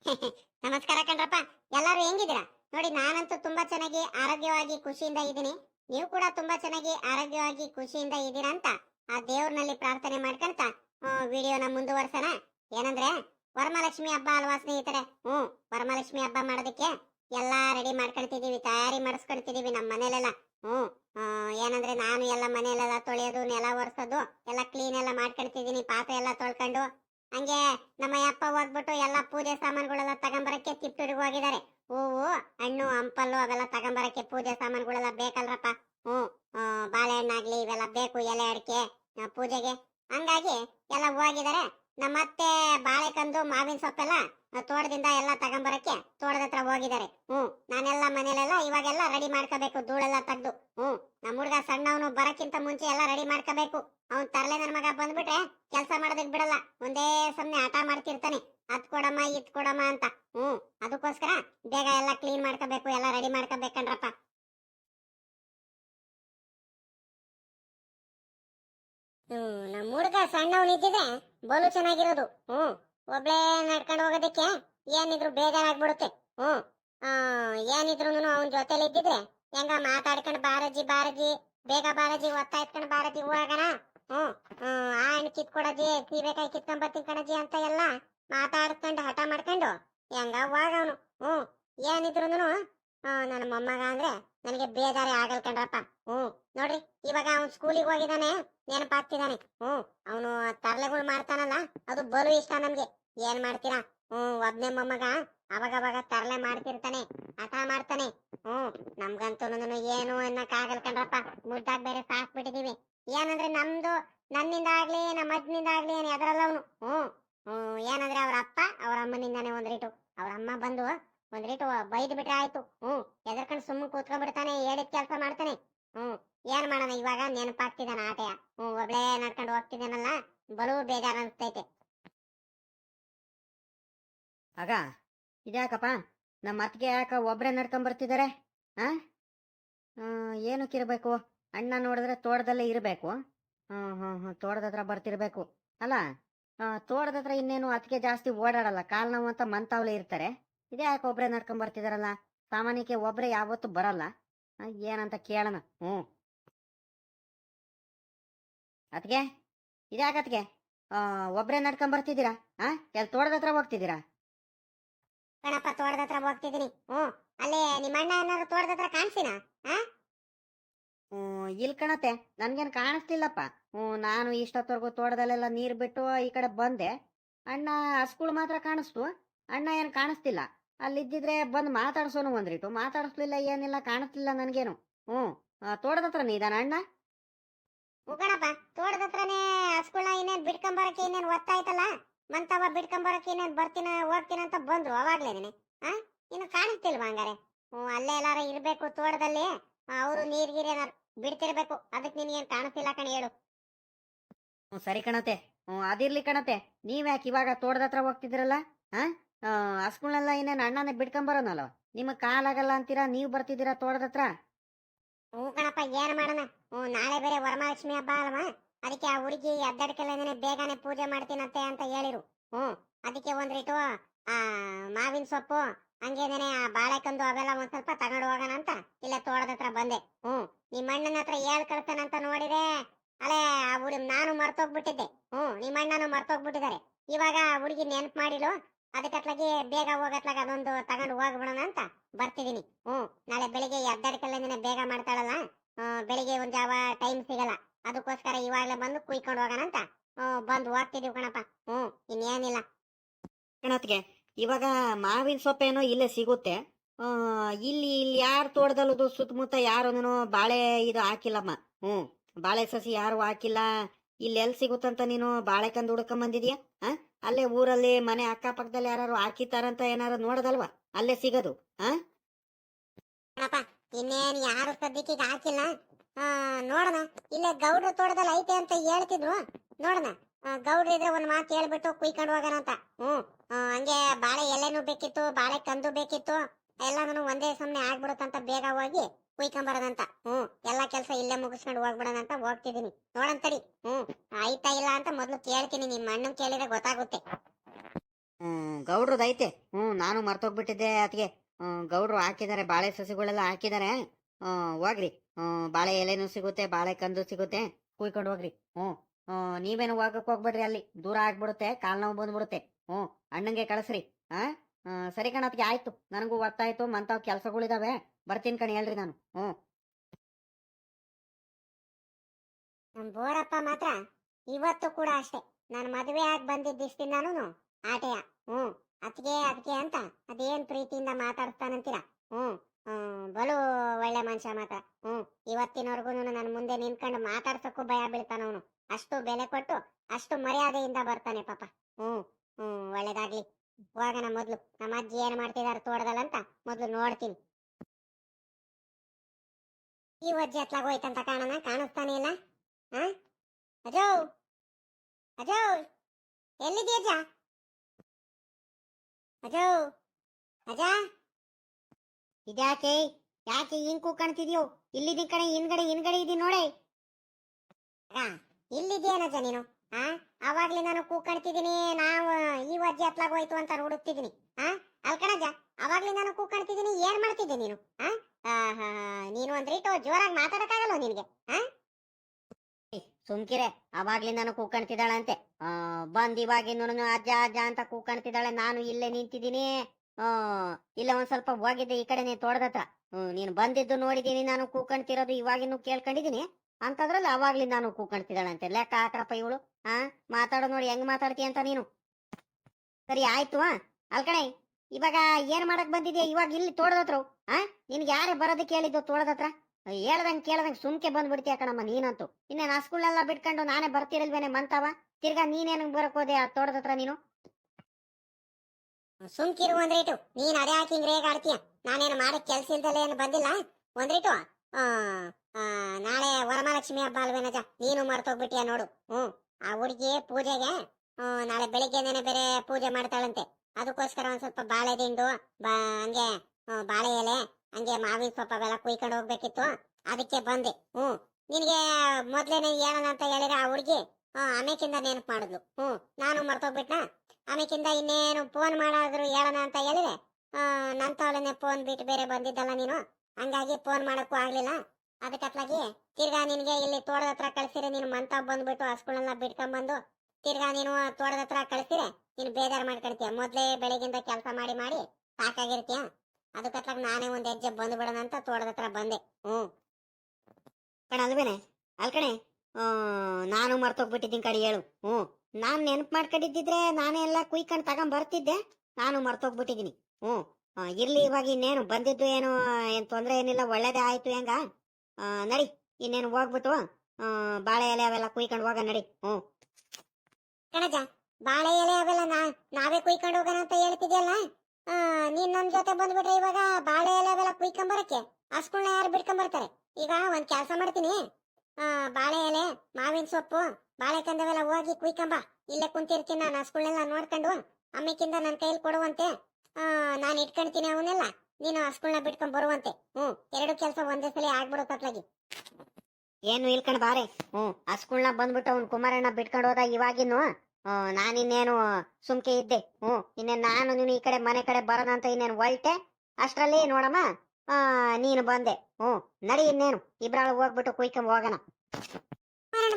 *laughs* ನಮಸ್ಕಾರ ಕಣ್ರಪ್ಪ. ಎಲ್ಲಾರು ಹೆಂಗಿದ್ದೀರಾ? ನೋಡಿ, ನಾನಂತೂ ತುಂಬಾ ಚೆನ್ನಾಗಿ, ಆರೋಗ್ಯವಾಗಿ, ಖುಷಿಯಿಂದ ಇದ್ದೀನಿ. ನೀವು ಕೂಡ ತುಂಬಾ ಚೆನ್ನಾಗಿ, ಆರೋಗ್ಯವಾಗಿ, ಖುಷಿಯಿಂದ ಇದ್ದೀರಾ ಅಂತ ಆ ದೇವ್ರನಲ್ಲಿ ಪ್ರಾರ್ಥನೆ ಮಾಡ್ಕೊಂತ ವಿಡಿಯೋನ ಮುಂದುವರ್ಸೋಣ. ಏನಂದ್ರೆ, ವರಮಹಾಲಕ್ಷ್ಮಿ ಹಬ್ಬ ಅಲ್ವಾ ಸ್ನೇಹಿತರೆ? ಹ್ಞೂ ವರಮಹಾಲಕ್ಷ್ಮಿ ಹಬ್ಬ ಮಾಡೋದಕ್ಕೆ. ಎಲ್ಲಾ ರೆಡಿ ಮಾಡ್ಕೊಂತಿದೀವಿ, ತಯಾರಿ ಮಾಡಿಸ್ಕೊಳ್ತಿದೀವಿ ನಮ್ಮ ಮನೇಲೆಲ್ಲ. ಹ್ಞೂ ಏನಂದ್ರೆ ನಾನು ಎಲ್ಲ ಮನೆಯಲ್ಲೆಲ್ಲ ತೊಳೆಯೋದು, ನೆಲ ಒರೆಸೋದು, ಎಲ್ಲ ಕ್ಲೀನ್ ಎಲ್ಲ ಮಾಡ್ಕೊಳ್ತಿದ್ದೀನಿ ಪಾತ್ರೆ ಎಲ್ಲ ತೊಳ್ಕೊಂಡು. ಹಂಗೆ ನಮ್ಮ ಅಪ್ಪ ಹೋಗ್ಬಿಟ್ಟು ಎಲ್ಲ ಪೂಜೆ ಸಾಮಾನುಗಳೆಲ್ಲ ತಗೊಂಬರಕ್ಕೆ ತಿಪ್ಟೂರಿಗೆ ಹೋಗಿದ್ದಾರೆ ಹೂವು, ಹಣ್ಣು ಹಂಪಲ್ಲು ಅವೆಲ್ಲ ತಗೊಂಬರಕ್ಕೆ ಪೂಜೆ ಸಾಮಾನುಗಳೆಲ್ಲ ಬೇಕಲ್ರಪ್ಪ. ಹ್ಞೂ ಬಾಳೆಹಣ್ಣಾಗ್ಲಿ ಇವೆಲ್ಲ ಬೇಕು, ಎಲೆ ಅಡಿಕೆ ಪೂಜೆಗೆ. ಹಂಗಾಗಿ ಎಲ್ಲ ಹೋಗಿದ್ದಾರೆ ನಮ್ಮ ಅತ್ತೆ ಬಾಳೆಕಂದು ಮಾವಿನ ಸೊಪ್ಪೆಲ್ಲ ತೋಟದಿಂದ ಎಲ್ಲ ತಗೊಂಬರಕ್ಕೆ ತೋಟದ ಹತ್ರ ಹೋಗಿದ್ದಾರೆ. ಹ್ಮ್, ನಾನೆಲ್ಲ ಮನೇಲೆಲ್ಲ ಇವಾಗೆಲ್ಲ ರೆಡಿ ಮಾಡ್ಕೋಬೇಕು, ಧೂಳೆಲ್ಲ ತೆಗ್ದು. ಹ್ಮ್, ನಮ್ಮ ಹುಡುಗ ಸಣ್ಣವನು ಬರಕ್ಕಿಂತ ಮುಂಚೆ ಎಲ್ಲ ರೆಡಿ ಮಾಡ್ಕೋಬೇಕು. ಅವ್ನ್ ತರಲೆ ನನ್ ಮಗ ಬಂದ್ಬಿಟ್ರೆ ಕೆಲಸ ಮಾಡೋದಕ್ ಬಿಡಲ್ಲ. ಒಂದೇ ಸಮನೆ ಆಟ ಮಾಡ್ತಿರ್ತಾನೆ. ಅದ್ ಕೊಡಮ್ಮ, ಇದ್ ಕೊಡಮ್ಮ ಅಂತ. ಹ್ಮ್, ಅದಕ್ಕೋಸ್ಕರ ಬೇಗ ಎಲ್ಲ ಕ್ಲೀನ್ ಮಾಡ್ಕೋಬೇಕು, ಎಲ್ಲ ರೆಡಿ ಮಾಡ್ಕೋಬೇಕನ್ರಪ್ಪ ಹ್ಮ್ ನಮ್ಮ ಹುಡುಗ ಸಣ್ಣವನಿದ್ದಿದೆ ಬಲು ಚೆನ್ನಾಗಿರೋದು. ಹ್ಮ್, ಒಬ್ಳೇ ನಡ್ಕೊಂಡು ಹೋಗೋದಕ್ಕೆ ಏನಿದ್ರು ಬೇಜಾರಾಗ್ಬಿಡುತ್ತೆ. ಹ್ಮ್ ಏನಿದ್ರು ಅವನ್ ಜೊತೆಲಿ ಇದ್ದಿದ್ರೆ ಹೆಂಗ ಮಾತಾಡ್ಕೊಂಡು ಬಾರಜಿ ಬಾರಜಿ, ಬೇಗ ಬಾರಜಿ ಒತ್ತ ಇಟ್ಕೊಂಡು ಬಾರಜಿ ಹೋಗೋಣ ಹ್ಮ್, ಆ ಹಣ್ಣು ಕಿತ್ಕೊಡಜಿ, ಸೀಬೆಕಾಯಿ ಕಿತ್ಕೊಂಡ್ ಬರ್ತೀನಿ ಕಣಜಿ ಅಂತ ಎಲ್ಲ ಮಾತಾಡ್ಕೊಂಡು ಹಠ ಮಾಡ್ಕೊಂಡು ಹೆಂಗ ಹೋಗವನು ಹ್ಮ್ ಏನಿದ್ರು ನನ್ನ ಮೊಮ್ಮಗ ಅಂದ್ರೆ ನನಗೆ ಬೇಜಾರೇ ಆಗಲ್ ಕಣ್ರಪ್ಪ. ಹ್ಞೂ, ನೋಡ್ರಿ, ಇವಾಗ ಅವ್ನು ಸ್ಕೂಲಿಗೆ ಹೋಗಿದ್ದಾನೆ ನೆನಪಾಗ್ತಿದ್ದಾನೆ ಹ್ಞೂ, ಅವನು ತರಲೆಗಳು ಮಾಡ್ತಾನಲ್ಲ ಅದು ಬಲು ಇಷ್ಟ ನಮ್ಗೆ. ಏನ್ ಮಾಡ್ತೀರಾ? ಹ್ಞೂ, ಒಬ್ನೇ ಮೊಮ್ಮಗ ಅವಾಗ ಅವಾಗ ತರ್ಲೆ ಮಾಡ್ತಿರ್ತಾನೆ, ಹಠ ಮಾಡ್ತಾನೆ. ಹ್ಞೂ, ನಮ್ಗಂತೂ ಏನು ಅನ್ನಕ್ ಆಗಲ್ ಕಣ್ರಪ್ಪ. ಮುದ್ದಾಗ್ ಬೇರೆ ಸಾಕ್ಬಿಟ್ಟಿದೀವಿ. ಏನಂದ್ರೆ ನಮ್ದು, ನನ್ನಿಂದ ಆಗ್ಲಿ, ನಮ್ಮ ಅಜ್ಜನಿಂದ ಆಗ್ಲಿ, ಏನ್ ಅವನು ಹ್ಞೂ ಹ್ಞೂ, ಏನಂದ್ರೆ ಅವ್ರ ಅಪ್ಪ ಅವ್ರ ಅಮ್ಮನಿಂದಾನೆ ಒಂದ್ರಿಟು. ಅವ್ರ ಅಮ್ಮ ಬಂದು ಒಂದ್ರಿಟು ಬೈದ್ ಬಿಟ್ರೆ ಆಯ್ತು. ಹ್ಮ್ ಎದರ್ಕೊಂಡು ಸುಮ್ಮನೆ ಕೂತ್ಕೊಂಡ್ಬಿಡ್ತಾನೆ ಹೇಳಿದ ಕೆಲಸ ಮಾಡ್ತಾನೆ. ಹ್ಮ್ ಏನ್ ಮಾಡೋಣ ಇವಾಗ? ನೆನಪಾಗ್ತಿದ್ದಾನ ಆಟೆಯ? ಹ್ಮ್ ಒಬ್ಳೇ ನಡ್ಕೊಂಡು ಹೋಗ್ತಿದ್ದಾನಲ್ಲ ಬಲು ಬೇಜಾರ ಅನ್ಸ್ತೈತೆ ಆಗ, ಇದ್ಯಾಕಪ್ಪ? ನಮ್ಮ ಅತ್ತಿಗೆ ಯಾಕ ಒಬ್ರೇ ನಡ್ಕೊಂಡ್ ಬರ್ತಿದ್ದಾರೆ ಆ ಏನು ಏನಕ್ಕಿರ್ಬೇಕು? ಅಣ್ಣ ನೋಡಿದ್ರೆ ತೋಟದಲ್ಲೇ ಇರಬೇಕು. ಹ್ಮ್ ಹ್ಮ್ ಹ್ಮ್ ತೋಟದ ಹತ್ರ ಬರ್ತಿರ್ಬೇಕು. ಅಲ್ಲ ತೋಡದತ್ರ ತೋಟದ ಹತ್ರ ಇನ್ನೇನು ಅತ್ತಿಗೆ ಜಾಸ್ತಿ ಓಡಾಡಲ್ಲ? ಕಾಲ್ ನೋವು ಅಂತ ಮಂತಾವ್ಲೆ ಇರ್ತಾರೆ. ಇದ್ಯಾಕೆ ಒಬ್ರೆ ನಡ್ಕೊಂಡ್ ಬರ್ತಿದಾರಲ್ಲ? ಸಾಮಾನ್ಯಕ್ಕೆ ಒಬ್ಬರೇ ಯಾವತ್ತೂ ಬರಲ್ಲ. ಏನಂತ ಕೇಳೋಣ. ಹ್ಞೂ. ಅತ್ಗೆ? ಇದ್ಯಾಕೆ ಒಬ್ರೆ ಒಬ್ಬರೇ ನಡ್ಕೊಂಡ್ ಬರ್ತಿದ್ದೀರಾ? ಆ ಎಲ್ಲಿ ತೋಟದ ಹತ್ರ ಹೋಗ್ತಿದ್ದೀರಾ? ಕಣಪ್ಪ ತೋಟದ ಹತ್ರ ಹೋಗ್ತಿದ್ದೀನಿ. ಹ್ಞೂ. ಅಲ್ಲಿ ನಿಮ್ಮ ಅಣ್ಣ ಏನಾದ್ರು ತೋಟದ ಹತ್ರ ಕಾಣಿಸಿನ? ಹ್ಞೂ ಇಲ್ ನನ್ಗೇನು ನನ್ಗೇನ್ ಕಾಣಿಸ್ತಿಲ್ಲಪ್ಪ. ಹ್ಞೂ ನಾನು ಇಷ್ಟೊತ್ತವರೆಗೂ ತೋಟದಲ್ಲೆಲ್ಲ ನೀರು ಬಿಟ್ಟು ಈ ಕಡೆ ಬಂದೆ. ಅಣ್ಣ ಹಸ್ಗಳು ಮಾತ್ರ ಕಾಣಿಸ್ತು. ಅಣ್ಣ ಏನು ಕಾಣಿಸ್ತಿಲ್ಲ. ಅಲ್ಲಿದ್ದಿದ್ರೆ ಬಂದು ಮಾತಾಡ್ಸೋನು ಒಂದ್ರಿಟ್ಟು ಮಾತಾಡಿಸ್ಲಿಲ್ಲ ಏನಿಲ್ಲ ಕಾಣಿಸ್ಲಿಲ್ಲ ನನ್ಗೇನು. ಹ್ಞೂ ಆ, ತೋಟದ ಹತ್ರ ನೀದಾನ ಅಣ್ಣ? ಕಣಪ್ಪ ತೋಟದ ಹತ್ರನೇ ಹಸ್ಗುಳ ಇನ್ನೇನು ಬಿಟ್ಕೊಂಬರಕ್ಕೆ ಇನ್ನೇನು ಒತ್ತಾಯ್ತಲ್ಲ? ಮಂತವ ಬಿಟ್ಕೊಂಬರಕ್ಕೆ ಇನ್ನೇನ್ ಬರ್ತೀನಿ ಹೋಗ್ತೀನಿ ಅಂತ ಬಂದ್ರು ಅವಾಗ್ಲೇನೆ ಆ? ಇನ್ನು ಕಾಣಿಸ್ತಿಲ್ವಾ ಹಂಗಾರೆ? ಹ್ಮ್ ಅಲ್ಲೇ ಎಲ್ಲಾರ ಇರಬೇಕು ತೋಟದಲ್ಲಿ. ಅವರು ನೀರ್ ಗೀರ್ ಏನಾರು ಬಿಡ್ತಿರ್ಬೇಕು. ಅದಕ್ಕೆ ನಿನಗೇನು ಕಾಣಿಸ್ತಿಲ್ಲ ಕಣಿ ಹೇಳು. ಹ್ಞೂ ಸರಿ ಕಣತೆ. ಹ್ಞೂ ಅದಿರ್ಲಿ ಕಣತೆ. ನೀವ್ಯಾಕೆ ಇವಾಗ ತೋಟದ ಹತ್ರ ಹೋಗ್ತಿದ್ರಲ್ಲ? ಆ? ಹಸ್ಗಳನ್ನೆಲ್ಲ ಇನ್ನೇನು ಅಣ್ಣನೇ ಬಿಡ್ಕೊಂಬರೋನಲ್ಲ ನಿಮಗೆ ಕಾಲಾಗಲ್ಲ ಅಂತೀರಾ? ನೀವು ಬರ್ತಿದ್ದೀರಾ ತೋಟದ ಹತ್ರ? ಹ್ಞೂ ಕಣಪ್ಪ, ಏನ್ ಮಾಡೋಣ? ಹ್ಞೂ, ನಾಳೆ ಬೇರೆ ವರಮಹಾಲಕ್ಷ್ಮಿ ಹಬ್ಬ ಅಲ್ವಾ? ಅದಕ್ಕೆ ಆ ಹುಡುಗಿ ಅದ್ದಡ್ಕೆಲ್ಲೇ ಬೇಗನೆ ಪೂಜೆ ಮಾಡ್ತೀನಂತೆ ಅಂತ ಹೇಳಿರು. ಹ್ಞೂ, ಅದಕ್ಕೆ ರೇಟು, ಆ, ಮಾವಿನ ಸೊಪ್ಪು ಹಂಗೇನೇನೆ ಆ ಬಾಳೆಕಂದು ಅವೆಲ್ಲ ಒಂದ್ ಸ್ವಲ್ಪ ತಗೊಂಡು ಹೋಗೋಣ ಅಂತ ಇಲ್ಲ ತೋಟದ ಹತ್ರ ಬಂದೆ. ಹ್ಞೂ ನಿಮ್ಮ ಅಣ್ಣನ ಹತ್ರ ಹೇಳ್ ಕಳ್ತಾನಂತ ನೋಡಿದೆ ಅಲೇ ಆ ಹುಡುಗಿ ನಾನು ಮರ್ತೋಗ್ಬಿಟ್ಟಿದ್ದೆ. ಹ್ಞೂ ನಿಮ್ಮ ಅಣ್ಣನು ಮರ್ತೋಗ್ಬಿಟ್ಟಿದ್ದಾರೆ. ಇವಾಗ ಆ ಹುಡುಗಿ ನೆನ್ಪು ಮಾಡಿಲು ಅದಕ್ಕತ್ಲಾಗಿ ಬೇಗ ಹೋಗತ್ಲಾಗ ಅದೊಂದು ತಗೊಂಡು ಹೋಗ್ಬಿಡೋಣ ಅಂತ ಬರ್ತಿದೀನಿ. ಹ್ಞೂ, ನಾಳೆ ಬೆಳಿಗ್ಗೆ ನಿನ್ನ ಬೇಗ ಮಾಡ್ತಾಳಲ್ಲ? ಬೆಳಿಗ್ಗೆ ಒಂದ್ ಜಾವ ಟೈಮ್ ಸಿಗಲ್ಲ. ಅದಕ್ಕೋಸ್ಕರ ಇವಾಗಲೇ ಬಂದು ಕುಯ್ಕೊಂಡು ಹೋಗೋಣ ಅಂತ, ಹ್ಞೂ, ಬಂದು ಹೋಗ್ತಿದೀವಿ ಕಣಪ್ಪ. ಹ್ಞೂ, ಇನ್ನೇನಿಲ್ಲ. ಕಣತ್ಗೆ, ಇವಾಗ ಮಾವಿನ ಸೊಪ್ಪೇನೋ ಇಲ್ಲೇ ಸಿಗುತ್ತೆ. ಇಲ್ಲಿ ಇಲ್ಲಿ ಯಾರು ತೋಟದಲ್ಲದು ಸುತ್ತಮುತ್ತ ಯಾರು ಬಾಳೆ ಇದು ಹಾಕಿಲ್ಲಮ್ಮ. ಹ್ಞೂ, ಬಾಳೆ ಸಸಿ ಯಾರು ಹಾಕಿಲ್ಲ. ಇಲ್ಲಿ ಎಲ್ಲಿ ಸಿಗುತ್ತಂತ ನೀನು ಬಾಳೆ ಕಂದು ಹುಡ್ಕೊಂಡ್ ಆ ಅಲ್ಲೇ ಊರಲ್ಲಿ ಮನೆ ಅಕ್ಕಪಕ್ಕದಲ್ಲಿ ಯಾರು ಹಾಕಿತಾರಂತ ಏನಾರು ನೋಡದಲ್ವಾ? ಅಲ್ಲೇ ಸಿಗೋದು ಆ? ಇನ್ನೇನ್ ಯಾರು ಸದ್ಯಕ್ಕೆ ಹಾಕಿಲ್ಲ. ಆ, ನೋಡೋಣ. ಇಲ್ಲೇ ಗೌಡ್ರ ತೋಟದಲ್ಲಿ ಐತೆ ಅಂತ ಹೇಳ್ತಿದ್ರು. ನೋಡೋಣ. ಗೌಡ್ರು ಇದ್ರೆ ಒಂದ್ ಮಾತು ಹೇಳ್ಬಿಟ್ಟು ಕುಯ್ಕೊಂಡು ಹೋಗೋಣ ಅಂತ. ಹ್ಮ್. ಹಂಗೆ ಬಾಳೆ ಎಲೆನೂ ಬೇಕಿತ್ತು ಬಾಳೆ ಕಂದು ಬೇಕಿತ್ತು. ಎಲ್ಲಾನು ಒಂದೇ ಸಮನೆ ಆಗ್ಬಿಡುತ್ತಂತ ಬೇಗ ಹೋಗಿ ಕುಯ್ಕೊಂಬರೋದಂತ. ಹ್ಮ್ ಎಲ್ಲಾ ಕೆಲಸ ಇಲ್ಲೇ ಮುಗಿಸ್ಕೊಂಡು ಹೋಗ್ಬಿಡೋದಂತ ಹೋಗ್ತಿದೀನಿ ನೋಡಂತಡಿ ಹ್ಮ್ ಆಯ್ತಾ ಇಲ್ಲ ಅಂತ ಮೊದ್ಲು ಕೇಳ್ತೀನಿ ನಿಮ್ಮ ಅಣ್ಣನ್ ಕೇಳಿದ್ರೆ ಗೊತ್ತಾಗುತ್ತೆ. ಹ್ಮ್ ಗೌಡ್ರದ್ದು ಐತೆ. ಹ್ಞೂ ನಾನು ಮರ್ತೋಗ್ಬಿಟ್ಟಿದ್ದೆ ಅದಕ್ಕೆ ಗೌಡ್ರು ಹಾಕಿದ್ದಾರೆ ಬಾಳೆ ಸಸಿಗಳೆಲ್ಲ ಹಾಕಿದ್ದಾರೆ. ಹ್ಮ್, ಹೋಗ್ರಿ. ಹ್ಮ್, ಬಾಳೆ ಎಲೆನೂ ಸಿಗುತ್ತೆ ಬಾಳೆ ಕಂದು ಸಿಗುತ್ತೆ. ಕುಯ್ಕೊಂಡು ಹೋಗ್ರಿ. ಹ್ಮ್, ನೀವೇನು ಹೋಗಕ್ ಹೋಗ್ಬೇಡ್ರಿ ಅಲ್ಲಿ. ದೂರ ಆಗ್ಬಿಡುತ್ತೆ ಕಾಲ್ ನೋವು ಬಂದ್ಬಿಡುತ್ತೆ. ಹ್ಞೂ ಅಣ್ಣಂಗೆ ಕಳಿಸ್ರಿ. ಹಾ? ಹ್ಮ್, ಸರಿ ಕಣತ್ಗೆ ಆಯ್ತು. ನನಗೂ ಗೊತ್ತಾಯ್ತು ಮಂತಾವ್ ಕೆಲ್ಸಗಳಿದಾವೆ. ಬರ್ತೀನಿ ಕಣಿ, ಹೇಳ್ರಿ ನಾನು. ಹ್ಮ್ ನಮ್ ಬೋರಪ್ಪ ಮಾತ್ರ ಇವತ್ತು ಕೂಡ ಅಷ್ಟೇ. ನಾನು ಮದುವೆ ಆಗಿ ಬಂದಿದ್ದ ದಿವಸದಿಂದಾನು ಆಟೆಯ. ಹ್ಮ್ ಅದ್ಕೆ ಅದ್ಕೆ ಅಂತ ಅದೇನ್ ಪ್ರೀತಿಯಿಂದ ಮಾತಾಡ್ತಾನಂತೀರಾ ಹ್ಮ್ ಬಲು ಒಳ್ಳೆ ಮನುಷ್ಯ ಮಾತ್ರ. ಹ್ಮ್ ಇವತ್ತಿನವರೆಗೂ ನನ್ ಮುಂದೆ ನಿಂತ್ಕೊಂಡು ಮಾತಾಡ್ಸಕ್ಕೂ ಭಯ ಬೀಳ್ತಾನವನು ಅಷ್ಟು ಬೆಲೆ ಕೊಟ್ಟು ಅಷ್ಟು ಮರ್ಯಾದೆಯಿಂದ ಬರ್ತಾನೆ ಪಾಪ. ಹ್ಮ್ ಹ್ಮ್ ಒಳ್ಳೇದಾಗ್ಲಿ. ಹೋಗೋಣ ಮೊದಲು, ನಮ್ಮ ಅಜ್ಜಿ ಏನ್ ಮಾಡ್ತಿದಾರೆ ತೋಟದಲ್ಲಂತ ಮೊದ್ಲು ನೋಡ್ತೀನಿ. ಈ ಅಜ್ಜಿ ಹತ್ಲಾಗ ಹೋಯ್ತಂತ ಕಾಣನ ಕಾಣಿಸ್ತಾನೆ ಇಲ್ಲ? ಹ ಅಜೋ! ಅಜೋ! ಎಲ್ಲಿದ್ಯ ಅಜ್ಜ? ಅಜೋ! ಅಜ! ಇದ್ಯಾಕೆ? ಯಾಕೆ ಹಿಂಗ್ ಕೂಕಾಣ್ತಿದ್ಯೋ ಇಲ್ಲಿದ್ದೀನಿ ಕಡೆ ಹಿಂದ್ಗಡೆ ಹಿಂದ್ಗಡೆ ಇದೀನಿ ನೋಡೆ. ಇಲ್ಲಿದ್ಯೇನಜ್ಜ ನೀನು? ಆ? ಅವಾಗ್ಲಿ ನಾನು ಕೂಕಣ್ತಿದ್ದೀನಿ, ನಾವು ಈ ಅಜ್ಜಿ ಹತ್ಲಾಗ ಹೋಯ್ತು ಅಂತ ರೂಡುತ್ತಿದ್ದೀನಿ ಆ? ಅಲ್ಕಣಜ್ಜ, ಅವಾಗ್ಲಿ ನಾನು ಕೂಕಣ್ತಿದ್ದೀನಿ, ಏನ್ ಮಾಡ್ತಿದ್ದೆ ನೀನು? ಆ? ನೀನು ಒಂದ್ರೀಟು ಜೋರಾಗಿ ಮಾತಾಡಕ್ಕಾಗಲ್ಲ ನಿನಗೆ? ಸುಮ್ಕಿರೆ ಅವಾಗ್ಲಿಂದ ನಾನು ಕೂಕಣ್ತಿದ್ದಾಳಂತೆ. ಆ ಬಂದ್ ಇವಾಗಿನ್ನು ಅಜ್ಜ ಅಜ್ಜ ಅಂತ ಕೂಕಣ್ತಿದ್ದಾಳೆ, ನಾನು ಇಲ್ಲೇ ನಿಂತಿದ್ದೀನಿ. ಆ, ಇಲ್ಲ ಒಂದ್ ಸ್ವಲ್ಪ ಹೋಗಿದ್ದೆ ಈ ಕಡೆ ನೀನ್ ತೋಟದತ್ರ ನೀನು ಬಂದಿದ್ದು ನೋಡಿದೀನಿ, ನಾನು ಕೂಕಣ್ತಿರೋದು ಇವಾಗಿನ್ನು ಕೇಳ್ಕೊಂಡಿದೀನಿ ಅಂತದ್ರಲ್ಲಿ ಅವಾಗ್ಲಿಂದ ನಾನು ಕೂಕಣ್ತಿದ್ದಾಳಂತೆ. ಲೆಕ್ಕ ಹಾಕ್ರಪ್ಪ ಇವಳು. ಆ? ಮಾತಾಡೋ ನೋಡಿ ಹೆಂಗ್ ಮಾತಾಡ್ತೀಯ ಅಂತ ನೀನು? ಸರಿ ಆಯ್ತು ಆ? ಅಲ್ಕಣೆ ಇವಾಗ ಏನ್ ಮಾಡಕ್ ಬಂದಿದ್ಯಾ? ಇವಾಗ ಇಲ್ಲಿ ತೋಡದತ್ರ ಹಾ ನಿನ್ಗೆ ಯಾರೇ ಬರೋದಕ್ಕೆ ಹೇಳಿದ್ದು ತೋಟದತ್ರ ಹೇಳ್ದಂಗ್ ಕೇಳ್ದಂಗ್ ಸುಮ್ಕೆ ಬಂದ್ಬಿಡ್ತೀಯ ಕಣಮ್ಮ ನೀನಂತೂ. ಇನ್ನೇನು ಎಲ್ಲಾ ಬಿಟ್ಕೊಂಡು ನಾನೇ ಬರ್ತಿರಲ್ವೇನೆ ಮಂತವ? ತಿರ್ಗಾ ನೀನೇನು ಬರಕ್ ಹೋದೆ ಆ ತೋಡದತ್ರ ನೀನು? ಸುಮ್ಕಿರು ಒಂದ್ರೇಟು. ನೀನ್ ಅದೇ ಹಾಕಿ ಹಿಂಗ್ ಆಡ್ತೀಯ? ನಾನೇನು ಮಾಡಕ್ ಕೆಲ್ಸ ಇಲ್ದಲ್ಲೇ ಏನು ಬಂದಿಲ್ಲ ಆ, ನಾಳೆ ವರಮಹಾಲಕ್ಷ್ಮಿ ಹಬ್ಬ ಅಲ್ವೇನಜ ನೀನು ಮರ್ತೋಗ್ಬಿಟ್ಟಿಯ ನೋಡು. ಹ್ಮ್. ಆ ಹುಡುಗಿ ಪೂಜೆಗೆ ನಾಳೆ ಬೆಳಿಗ್ಗೆನೇನೆ ಬೇರೆ ಪೂಜೆ ಮಾಡ್ತಾಳಂತೆ. ಅದಕ್ಕೋಸ್ಕರ ಒಂದ್ ಸ್ವಲ್ಪ ಬಾಳೆ ದಿಂಡು ಬಾ, ಹಂಗೆ ಬಾಳೆ ಎಲೆ, ಹಂಗೆ ಮಾವಿನ ಸ್ವಲ್ಪ ಅವೆಲ್ಲ ಕುಯ್ಕೊಂಡು ಹೋಗ್ಬೇಕಿತ್ತು. ಅದಕ್ಕೆ ಬಂದೆ. ಹ್ಮ್, ನಿನಗೆ ಮೊದ್ಲೇನೆ ಹೇಳೋಣ ಅಂತ ಹೇಳಿದ್ರೆ ಆ ಹುಡುಗಿ ಆಮೇಕಿಂದ ನೆನಪು ಮಾಡಿದ್ಲು. ಹ್ಮ್, ನಾನು ಮರ್ತೋಗ್ಬಿಟ್ನ? ಆಮೇಕಿಂದ ಇನ್ನೇನು ಫೋನ್ ಮಾಡಾದ್ರು ಹೇಳೋಣ ಅಂತ ಹೇಳಿದೆ. ತವಲನೆ ಫೋನ್ ಬಿಟ್ಟು ಬೇರೆ ಬಂದಿದ್ದಲ್ಲ ನೀನು? ಹಂಗಾಗಿ ಫೋನ್ ಮಾಡಕ್ಕೂ ಆಗ್ಲಿಲ್ಲ. ಅದಕ್ಕತ್ಲಾಗಿ, ತಿರ್ಗಾ ನಿನಗೆ ಇಲ್ಲಿ ತೋಟದ ಹತ್ರ ಕಳಿಸಿರಿ, ನೀನು ಮಂತ ಬಂದ್ಬಿಟ್ಟು ಹಸುಗಳನ್ನೆಲ್ಲ ಬಿಟ್ಕೊಂಡ್ಬಂದು ತಿರ್ಗಾ ನೀನು ತೋಟದ ಹತ್ರ ಕಳ್ಸಿರೆ, ನೀನು ಬೇಜಾರು ಮಾಡ್ಕೊಳ್ತೀಯ. ಮೊದಲೇ ಬೆಳಗಿಂದ ಕೆಲಸ ಮಾಡಿ ಮಾಡಿ ಸಾಕಾಗಿರ್ತೀಯ. ಅದಕ್ಕತ್ಲಾಗ ನಾನೇ ಒಂದು ಹೆಜ್ಜೆ ಬಂದ್ಬಿಡೋಣ ಅಂತ ತೋಟದ ಹತ್ರ ಬಂದೆ. ಹ್ಞೂ. ಕಣ ಅಲ್ವೇನೆ? ಅಲ್ಕಣೆ ನಾನು ಮರ್ತೋಗ್ಬಿಟ್ಟಿದ್ದೀನಿ ಕಡೆ ಹೇಳು. ಹ್ಞೂ. ನಾನು ನೆನಪು ಮಾಡ್ಕೊಂಡಿದ್ದಿದ್ರೆ ನಾನೇ ಎಲ್ಲ ಕುಯ್ಕೊಂಡು ತಗೊಂಡ್ ಬರ್ತಿದ್ದೆ. ನಾನು ಮರ್ತೋಗ್ಬಿಟ್ಟಿದ್ದೀನಿ. ಹ್ಞೂ. ಇರಲಿ ಇವಾಗ ಇನ್ನೇನು, ಬಂದಿದ್ದು ಏನು ಏನು ತೊಂದರೆ ಏನಿಲ್ಲ, ಒಳ್ಳೇದೇ ಆಯ್ತು ಹೆಂಗ? ನಡಿ, ಇನ್ನೇನು ಹೋಗ್ಬಿಟ್ಟು ಬಾಳೆ ಎಲೆ ಅವೆಲ್ಲ ಕುಯ್ಕೊಂಡು ಹೋಗ, ನಡಿ. ಹ್ಞೂ. ಕಣಜ, ಬಾಳೆ ಎಲೆ ಅವೆಲ್ಲ ನಾ, ನಾವೇ ಕುಯ್ಕೊಂಡು ಹೋಗೋಣ ಅಂತ ಹೇಳ್ತಿದ್ಯಲ್ಲ? ನೀನ್ ನಮ್ ಜೊತೆ ಬಂದ್ಬಿಟ್ರೆ ಇವಾಗ ಬಾಳೆ ಎಲೆ ಅವೆಲ್ಲ ಕುಯ್ಕೊಂಬರಕ್ಕೆ ಹಸ್ಗಳನ್ನ ಯಾರು ಬಿಟ್ಕೊಂಬರ್ತಾರೆ ಈಗ ಒಂದ್ ಕೆಲಸ ಮಾಡ್ತೀನಿ. ಬಾಳೆ ಎಲೆ, ಮಾವಿನ ಸೊಪ್ಪು ಬಾಳೆ ಕಂದವೆಲ್ಲ ಹೋಗಿ ಕುಯ್ಕೊಂಬ. ಇಲ್ಲೇ ಕುಂತಿರ್ತೀನಿ ನಾನು ಹಸ್ಗಳನ್ನೆಲ್ಲ ನೋಡ್ಕೊಂಡು ಅಮ್ಮಕ್ಕಿಂದ ನನ್ನ ಕೈಲಿ ಕೊಡುವಂತೆ. ನಾನು ಇಟ್ಕೊಂತೀನಿ ಅವನ್ನೆಲ್ಲ. ನೀನು ಹಸ್ಗಳನ್ನ ಬಿಟ್ಕೊಂಡ್ ಬರುವಂತೆ. ಹ್ಮ್ ಎರಡು ಕೆಲಸ ಒಂದೇ ಸಲ ಆಗ್ಬಿಡು ಕತ್ಲಾಗಿ ಏನು ಇಲ್ಕಂಡ್ ಬಾರೆ. ಹ್ಮ್ ಹಸ್ಗಳ್ನ ಬಂದ್ಬಿಟ್ಟು ಅವ್ನ್ ಕುಮಾರಣ್ಣ ಬಿಟ್ಕೊಂಡು ಹೋದ ಇವಾಗಿನ್ನು ನಾನಿನ್ನೇನು ಸುಮ್ಕೆ ಇದ್ದೆ. ಹ್ಮ್ ಇನ್ನೇ ನಾನು ನೀನು ಈ ಕಡೆ ಮನೆ ಕಡೆ ಬರೋದಂತ ಇನ್ನೇನು ಹೊಲ್ಟೆ ಅಷ್ಟರಲ್ಲಿ ನೋಡಮ್ಮ ಆ ನೀನು ಬಂದೆ. ಹ್ಮ್ ನಡಿ ಇನ್ನೇನು ಇಬ್ರಾಳು ಹೋಗ್ಬಿಟ್ಟು ಕುಯ್ಕೊಂಡ್ ಹೋಗೋಣ.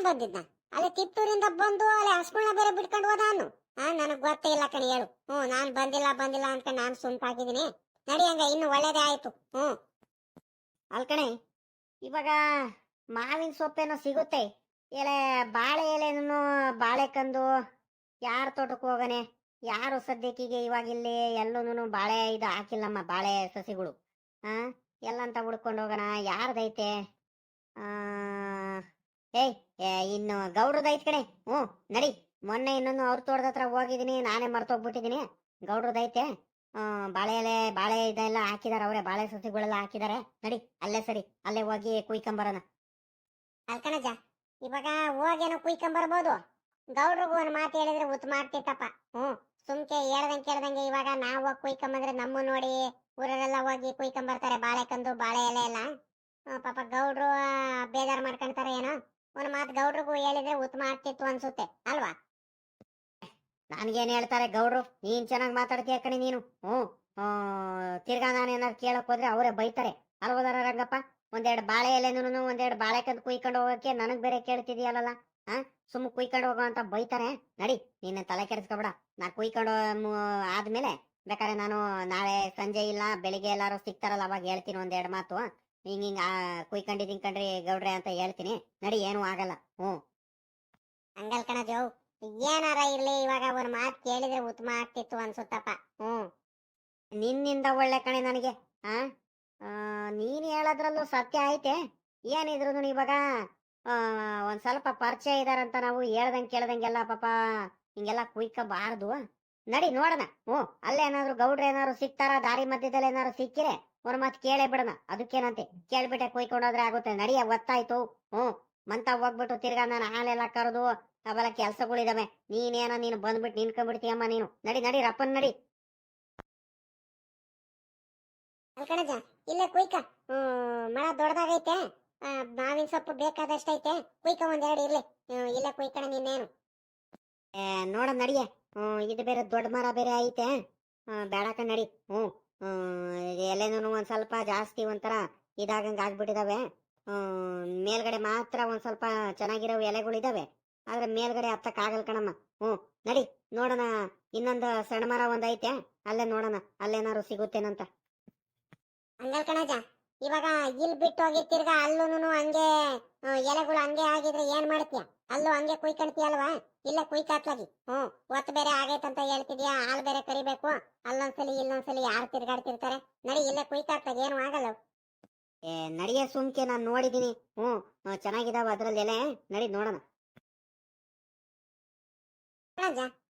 ಬಂದಿದ್ದ? ಅಲ್ಲಿ ಕಿತ್ತೂರಿಂದ ಬಂದು ಅಲ್ಲಿ ಹಸ್ಗಳನ್ನ ಬೇರೆ ಬಿಟ್ಕೊಂಡು ಹೋದ ಅನ್ನು ಹಾ ನನಗ್ ಗೊತ್ತೇ ಇಲ್ಲ ಕಣಿ ಹೇಳು. ಹ್ಮ್ ನಾನ್ ಬಂದಿಲ್ಲ ಬಂದಿಲ್ಲ ಅಂತ ನಾನ್ ಸುಮ್ಕಾಗಿದ್ದೀನಿ. ನಡಿ ಹಂಗ ಇನ್ನು ಒಳ್ಳೇದೇ ಆಯ್ತು. ಹ್ಮ್. ಅಲ್ಕಣೆ ಇವಾಗ ಮಾವಿನ ಸೊಪ್ಪೇನೋ ಸಿಗುತ್ತೆ. ಎಲೆ ಬಾಳೆ ಎಲೆನೂ ಬಾಳೆ ಕಂದು ಯಾರ ತೋಟಕ್ಕೆ ಹೋಗನೆ? ಯಾರು ಸದ್ಯಕ್ಕೆ ಇವಾಗ ಇಲ್ಲಿ ಎಲ್ಲೂ ಬಾಳೆ ಇದು ಹಾಕಿಲ್ಲಮ್ಮ, ಬಾಳೆ ಸಸಿಗಳು. ಹಾ ಎಲ್ಲಂತ ಹುಡ್ಕೊಂಡು ಹೋಗೋಣ, ಯಾರ್ದೈತೆ? ಏಯ್ ಇನ್ನು ಗೌಡ್ರದೈತ್ ಕಣೆ. ಹ್ಞೂ ನಡಿ. ಮೊನ್ನೆ ಇನ್ನೊಂದು ಅವ್ರ ತೋಟದ ಹತ್ರ ಹೋಗಿದ್ದೀನಿ ನಾನೇ ಮರ್ತೋಗ್ಬಿಟ್ಟಿದ್ದೀನಿ ಗೌಡ್ರದೈತೆ ಬಾಳೆ ಎಲೆ, ಬಾಳೆ ಇದೆಲ್ಲ ಹಾಕಿದಾರೆ ಅವರೇ. ಬಾಳೆ ಸಸಿಗಳೆಲ್ಲ ಹಾಕಿದಾರೆ. ನಡಿ, ಅಲ್ಲೇ ಸರಿ. ಅಲ್ಲೇ ಹೋಗಿ ಕುಯ್ಕೊಂಬರೋಣ. ಅಲ್ಕಣಜ ಇವಾಗ ಹೋಗೇನೋ ಕುಯ್ಕೊಂಬರ್ಬೋದು. ಗೌಡ್ರಿಗೂ ಒಂದು ಮಾತು ಹೇಳಿದ್ರೆ ಉತ್ತಮ ಆಗ್ತಿತ್ತಪ್ಪ ಹ್ಞೂ, ಸುಮ್ಕೆ ಹೇಳ್ದಂಗೆ ಕೇಳ್ದಂಗೆ ಇವಾಗ ನಾವು ಹೋಗಿ ಕುಯ್ಕೊಂಬಂದ್ರೆ ನಮ್ಮ ನೋಡಿ ಊರಲ್ಲೆಲ್ಲ ಹೋಗಿ ಕುಯ್ಕೊಂಬರ್ತಾರೆ ಬಾಳೆ ಕಂದು, ಬಾಳೆ ಎಲೆ ಎಲ್ಲ. ಪಾಪ ಗೌಡ್ರು ಬೇಜಾರ್ ಮಾಡ್ಕೊಂತಾರೆ ಏನೋ. ಒಂದು ಮಾತು ಗೌಡ್ರಿಗೂ ಹೇಳಿದ್ರೆ ಉತ್ತಮ ಆಗ್ತಿತ್ತು ಅನ್ಸುತ್ತೆ. ಅಲ್ವಾ? ನನ್ಗೇನ್ ಹೇಳ್ತಾರೆ, ಗೌಡ್ರು, ನೀನ್ ಚೆನ್ನಾಗಿ ಮಾತಾಡ್ತೀಯ ಕಣಿ ನೀನು. ಹ್ಞೂ. ತಿರ್ಗಾ ನಾನು ಏನಾರು ಕೇಳಕ್ ಹೋದ್ರೆ ಅವರೇ ಬೈತಾರೆ. ಅಲ್ವದಾರ ರಂಗಪ್ಪ? ಒಂದೆರಡು ಬಾಳೆ ಎಲೆನೂ ಒಂದೆರಡು ಬಾಳೆ ಕಂದು ಕುಯ್ಕೊಂಡು ಹೋಗಕ್ಕೆ ನನಗ್ ಬೇರೆ ಕೇಳ್ತಿದ್ಯಲ್ಲ ಹಾ ಸುಮ್ಮ ಕುಯ್ಕೊಂಡು ಹೋಗೋ ಅಂತ ಬೈತಾರೆ. ನಡಿ ನೀನು ತಲೆ ಕೆಡಿಸ್ಕೊಬೇಡ. ನಾ ಕುಯ್ಕೊಂಡು ಆದ್ಮೇಲೆ ಬೇಕಾದ್ರೆ ನಾನು ನಾಳೆ ಸಂಜೆ ಇಲ್ಲ, ಬೆಳಿಗ್ಗೆ ಎಲ್ಲಾರು ಸಿಗ್ತಾರಲ್ಲ, ಅವಾಗ ಹೇಳ್ತೀನಿ ಒಂದೆರಡು ಮಾತು. ಹಿಂಗ್ ಹಿಂಗ್ ಕುಯ್ಕೊಂಡಿದ್ದೀನಿ ಕಣ್ರಿ ಗೌಡ್ರೆ ಅಂತ ಹೇಳ್ತೀನಿ. ನಡಿ, ಏನೂ ಆಗಲ್ಲ. ಹ್ಞೂ. ಹಂಗಲ್ ಕಣ ಜೋ ಏನಾರ ಇರ್ಲಿ, ಇವಾಗ ಅವನ ಮಾತು ಕೇಳಿದ್ರೆ ಉತ್ತಮ ಆಗ್ತಿತ್ತು ಅನ್ಸುತ್ತಪ್ಪ. ಹ್ಮ್ ನಿನ್ನಿಂದ ಒಳ್ಳೆ ಕಣೆ ನನಗೆ. ಆ? ನೀನ್ ಹೇಳೋದ್ರಲ್ಲೂ ಸತ್ಯ ಐತೆ. ಏನಿದ್ರು ಇವಾಗ ಒಂದ್ ಸ್ವಲ್ಪ ಪರಿಚಯ ಇದಾರಂತ ನಾವು ಹೇಳ್ದಂಗೆ ಕೇಳ್ದಂಗೆಲ್ಲ ಪಾಪ, ಹಿಂಗೆಲ್ಲ ಕುಯ್ಕಬಾರ್ದು. ನಡಿ ನೋಡೋಣ. ಹ್ಞೂ. ಅಲ್ಲೇನಾದ್ರು ಗೌಡ್ರ ಏನಾದ್ರು ಸಿಗ್ತಾರ ದಾರಿ ಮಧ್ಯದಲ್ಲಿ ಏನಾದ್ರು ಸಿಕ್ಕಿರೆ, ಅವ್ರ ಮಾತು ಕೇಳೇ ಬಿಡೋಣ. ಅದಕ್ಕೇನಂತೆ? ಕೇಳ್ಬಿಟ್ಟೆ ಕುಯ್ಕೊಂಡೋದ್ರೆ ಆಗುತ್ತೆ. ನಡಿಯ ಗೊತ್ತಾಯ್ತು ಹ್ಞೂ. ಮಂತ ಹೋಗ್ಬಿಟ್ಟು ತಿರ್ಗಾ ನಾನು ಹಾಲೆಲ್ಲ ಕರೆದು ಅವೆಲ್ಲ ಕೆಲ್ಸಗಳಿದಾವೆ. ನೀನೇನ ನೀನು ಬಂದ್ಬಿಟ್ಟು ನಿನ್ಕೊಂಡ್ಬಿಡ್ತೀಯಮ್ಮ ನೀನು. ನಡಿ ನಡಿ ರಪ್ಪನ್ ನಡಿ. ಕಣಜ ಇಲ್ಲೇ ಕುಯ್ಕ. ಹ್ಮ್ ಮಳ ದೊಡ್ಡದಾಗೈತೆ. ಮಾವಿನ ಸೊಪ್ಪು ಬೇಕಾದಷ್ಟೈತೆ. ಕುಯ್ಕ ಒಂದೆರಡು ಇರ್ಲಿ. ಇಲ್ಲೇ ಕುಯ್ಕಣ ನಿನ್ನೇನು. ನೋಡ ನಡಿಯ. ಇದು ಬೇರೆ ದೊಡ್ಡ ಮರ ಬೇರೆ ಐತೆ. ಹ್ಮ್, ಬೇಡಕ ನಡಿ. ಹ್ಞೂ ಎಲೆನೂ ಒಂದ್ ಸ್ವಲ್ಪ ಜಾಸ್ತಿ ಒಂಥರ ಇದಾಗಂಗ ಆಗ್ಬಿಟ್ಟಿದಾವೆ. ಮೇಲ್ಗಡೆ ಮಾತ್ರ ಒಂದ್ ಸ್ವಲ್ಪ ಚೆನ್ನಾಗಿರೋ ಎಲೆಗಳಿದಾವೆ. ಆದ್ರೆ ಮೇಲ್ಗಡೆ ಹತ್ತಕ್ ಆಗಲ್ ಕಣಮ್ಮ. ಹ್ಞೂ, ನಡಿ, ನೋಡೋಣ. ಇನ್ನೊಂದು ಸಣ್ಣ ಮರ ಒಂದೈತೆ ಅಲ್ಲೇ ನೋಡೋಣ. ಅಲ್ಲೇನಾರು ಸಿಗುತ್ತೇನಂತ. ಹಂಗಲ್ ಕಣಜ, ಇವಾಗ ಇಲ್ಲಿ ಬಿಟ್ಟು ಹೋಗಿ ತಿರ್ಗಾ ಅಲ್ಲೂನು ಹಂಗೆ ಎಲೆಗಳು ಹಂಗೆ ಆಗಿದ್ರೆ ಏನ್ ಮಾಡ್ತೀಯ? ಅಲ್ಲೂ ಹಂಗೆ ಕುಯ್ಕೊಂತೀಯಲ್ವಾ ಇಲ್ಲ ಕುಯ್ಕಾತ್ಲಾಗಿ. ಹ್ಮ್ ಒತ್ತು ಬೇರೆ ಆಗೈತಂತ ಹೇಳ್ತಿದ್ಯಾ? ಆಲ್ ಬೇರೆ ಕರಿಬೇಕು. ಅಲ್ಲೊಂದ್ಸಲಿ ಇಲ್ಲೊಂದ್ಸಲಿ ಯಾರು ತಿರ್ಗಾಡ್ತಿರ್ತಾರೆ? ನಡಿ, ಇಲ್ಲೇ ಕುಯ್ಕಾತ್ಲಾಗಿ. ಏನು ಆಗಲ್ಲ. ಏ ನಡಿಯ ಸುಮ್ಕೆ ನಾನು ನೋಡಿದೀನಿ ಹ್ಞೂ ಚೆನ್ನಾಗಿದಾವ ಎಲೆ. ನಡಿ ನೋಡೋಣ.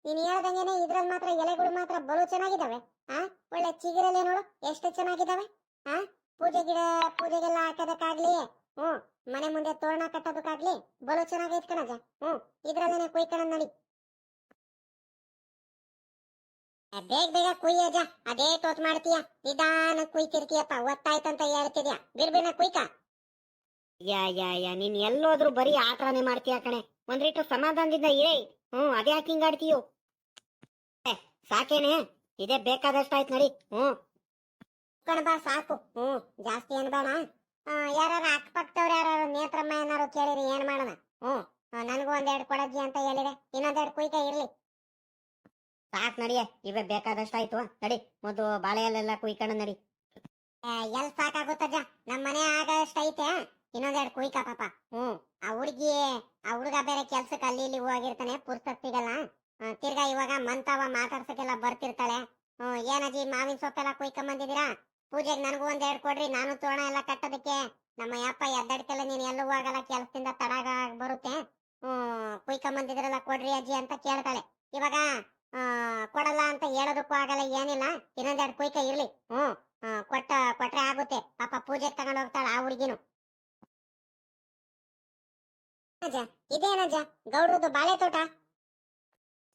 ನೀನ್ ಹೇಳ್ದಂಗೆನೆ ಇದ್ರಲ್ಲಿ ಮಾತ್ರ ಎಲೆಗಳು ಮಾತ್ರ ಬಲು ಚೆನ್ನಾಗಿದಾವೆ. ಆ, ಒಳ್ಳೆ ಚಿಗುರಲ್ಲೇ ನೋಡು, ಎಷ್ಟು ಚೆನ್ನಾಗಿದಾವೆ. ಆ, ಪೂಜೆ ಗಿಡ ಪೂಜೆಗೆಲ್ಲ ಹಾಕೋದಕ್ಕಾಗ್ಲಿ, ಹ್ಞೂ, ಮನೆ ಮುಂದೆ ತೋರಣ ಕಟ್ಟೋದಕ್ಕಾಗ್ಲಿ ಬಲು ಚೆನ್ನಾಗೈತ್ ಕಣಜ. ಹ್ಞೂ, ಇದ್ರಲ್ಲೇನೆ ಕುಯ್ಕಣ ನಡಿ. ಬೇಗ ಬೇಗ ಕುಯ್ಯಜ ಅದೇ ತೋತ್ ಮಾಡ್ತೀಯ. ನಿಧಾನ ಕುಯ್ತಿರ್ತೀಯಪ್ಪ ಒತ್ತಾಯ್ತಂತ ಹೇಳ್ತಿದ್ಯಾ. ಬಿರ್ಬಿನ ಕುಯ್ಕ. ಯಾ ಯಾ ಯಾ ನೀನ್ ಎಲ್ಲೋದ್ರು ಬರೀ ಆಟಾನೇ ಮಾಡ್ತೀಯ ಕಣೆ. ಒಂದ್ರಿಟ್ಟು ರೀಟು ಸಮಾಧಾನದಿಂದ ಇರೇ. ಹ್ಮ್ ಅದೇ ಯಾಕೆ ಹಿಂಗಾಡ್ತೀಯೋ ಸಾಕೇನೆ. ಇದೇ ಬೇಕಾದಷ್ಟಾಯ್ತು ನಡಿ. ಹ್ಮ್. ಕಣಬಾ ಸಾಕು. ಹ್ಮ್ ಜಾಸ್ತಿ ಅನ್ಬೇಡ ಯಾರು ಅಕ್ಕಪಕ್ಕದವ್ರು ಯಾರು ನೇತ್ರಮ್ಮ ಏನಾರು ಕೇಳಿರಿ ಏನ್ ಮಾಡೋಣ? ಹ್ಮ್. ನನಗೂ ಒಂದೆರಡು ಕೊಡಜ್ಜಿ ಅಂತ ಹೇಳಿದೆ. ಇನ್ನೊಂದೆರಡು ಕುಯ್ಕ ಇರ್ಲಿ. ಸಾಕ್ ನಡಿಯ ಇವೇ ಬೇಕಾದಷ್ಟಾಯ್ತು ನಡಿ, ಮೊದಲು ಬಾಳೆಯಲ್ಲೆಲ್ಲ ಕುಯ್ಕೊಂಡು ನಡಿ. ಎಲ್ ಸಾಕಾಗುತ್ತಜ್ಜ ನಮ್ ಮನೆ ಆಗಷ್ಟೈತೆ ಇನ್ನೊಂದೆರಡು ಕುಯ್ಕ ಪಾಪ. ಹ್ಮ್ ಆ ಹುಡುಗಿ, ಆ ಹುಡುಗ ಬೇರೆ ಕೆಲ್ಸಕ್ಕೆ ಅಲ್ಲಿ ಇಲ್ಲಿ ಹೋಗಿರ್ತಾನೆ ಪುಸ್ತಕ್ ಸಿಗಲ್ಲ ತಿರ್ಗಾ ಇವಾಗ ಮಂತವ ಮಾತಾಡ್ಸಕ್ಕೆಲ್ಲ ಬರ್ತಿರ್ತಾಳೆ. ಹ್ಮ್ ಏನಜ್ಜಿ ಮಾವಿನ ಸೊಪ್ಪೆಲ್ಲ ಕುಯ್ಕೊಂಬಂದಿದ್ದೀರಾ? ಪೂಜೆಗೆ ನನಗೂ ಎರಡು ಕೊಡ್ರಿ, ನಾನು ತೋರಣ ಎಲ್ಲ ಕಟ್ಟೋದಕ್ಕೆ. ನಮ್ಮ ಯಪ್ಪ ಎದ್ದಡ್ಕೆಲ್ಲ ನೀನ್ ಎಲ್ಲೂ ಹೋಗಲ್ಲ, ಕೆಲ್ಸದಿಂದ ತಡಾಗ ಬರುತ್ತೆ. ಹ್ಮ್ ಕುಯ್ಕೊಂಬಂದಿದ್ರಲ್ಲ ಕೊಡ್ರಿ ಅಜ್ಜಿ ಅಂತ ಕೇಳ್ತಾಳೆ. ಇವಾಗ ಕೊಡಲ್ಲ ಅಂತ ಹೇಳೋದಕ್ಕೂ ಆಗಲ್ಲ, ಏನಿಲ್ಲ. ಇನ್ನೊಂದೆರಡು ಕುಯ್ಕ ಇರ್ಲಿ. ಹ್ಮ್. ಕೊಟ್ಟ, ಕೊಟ್ರೆ ಆಗುತ್ತೆ. ಪಾಪ ಪೂಜೆಗೆ ತಗೊಂಡು ಹೋಗ್ತಾಳ ಆ ಹುಡುಗಿನು. ಇದೇನಜ್ಜ? ಗೌಡ್ರದ್ದು ಬಾಳೆ ತೋಟ?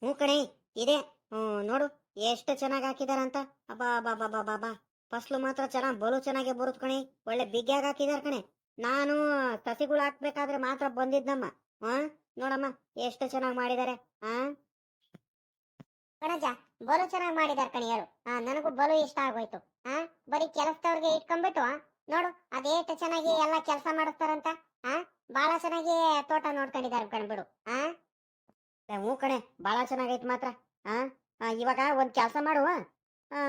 ಹ್ಞೂ ಕಣಿ, ಇದೆ. ನೋಡು, ಎಷ್ಟು ಚೆನ್ನಾಗಿ ಹಾಕಿದಾರಂತ. ಅಬ್ಬಾ ಬಾ ಬಾ ಬಾ ಫಸ್ಲು ಮಾತ್ರ ಚೆನ್ನಾಗಿ, ಬಲು ಚೆನ್ನಾಗಿ ಬರುತ್ ಕಣೆ. ಒಳ್ಳೆ ಬಿಗ್ಯಾಗ ಹಾಕಿದಾರ ಕಣೆ. ನಾನು ಸಸಿಗಳು ಹಾಕ್ಬೇಕಾದ್ರೆ ಮಾತ್ರ ಬಂದಿದ್ದಮ್ಮ ಹಾ ನೋಡಮ್ಮ, ಎಷ್ಟು ಚೆನ್ನಾಗಿ ಮಾಡಿದ್ದಾರೆ ಹಾ ಗಣಜ ಬಲು ಚೆನ್ನಾಗಿ ಮಾಡಿದಾರ ಕಣಿಯರು. ಆ ನನಗೂ ಬಲು ಇಷ್ಟ ಆಗೋಯ್ತು. ಹಾ ಬರೀ ಕೆಲಸದವ್ರಿಗೆ ಇಟ್ಕೊಂಡ್ಬಿಟ್ಟು ನೋಡು ಅದೇಷ್ಟು ಚೆನ್ನಾಗಿ ಎಲ್ಲ ಕೆಲಸ ಮಾಡಿಸ್ತಾರಂತ ಹಾ ಬಹಳ ಚೆನ್ನಾಗಿ ತೋಟ ನೋಡ್ಕೊಂಡಿದ್ದಾರೆ ಕಣ್ಬಿಡು ಹಾ ಹೂ ಕಣೆ ಬಹಳ ಚೆನ್ನಾಗೈತ್ ಮಾತ್ರ ಆ. ಆ, ಇವಾಗ ಒಂದು ಕೆಲಸ ಮಾಡುವ ಆ,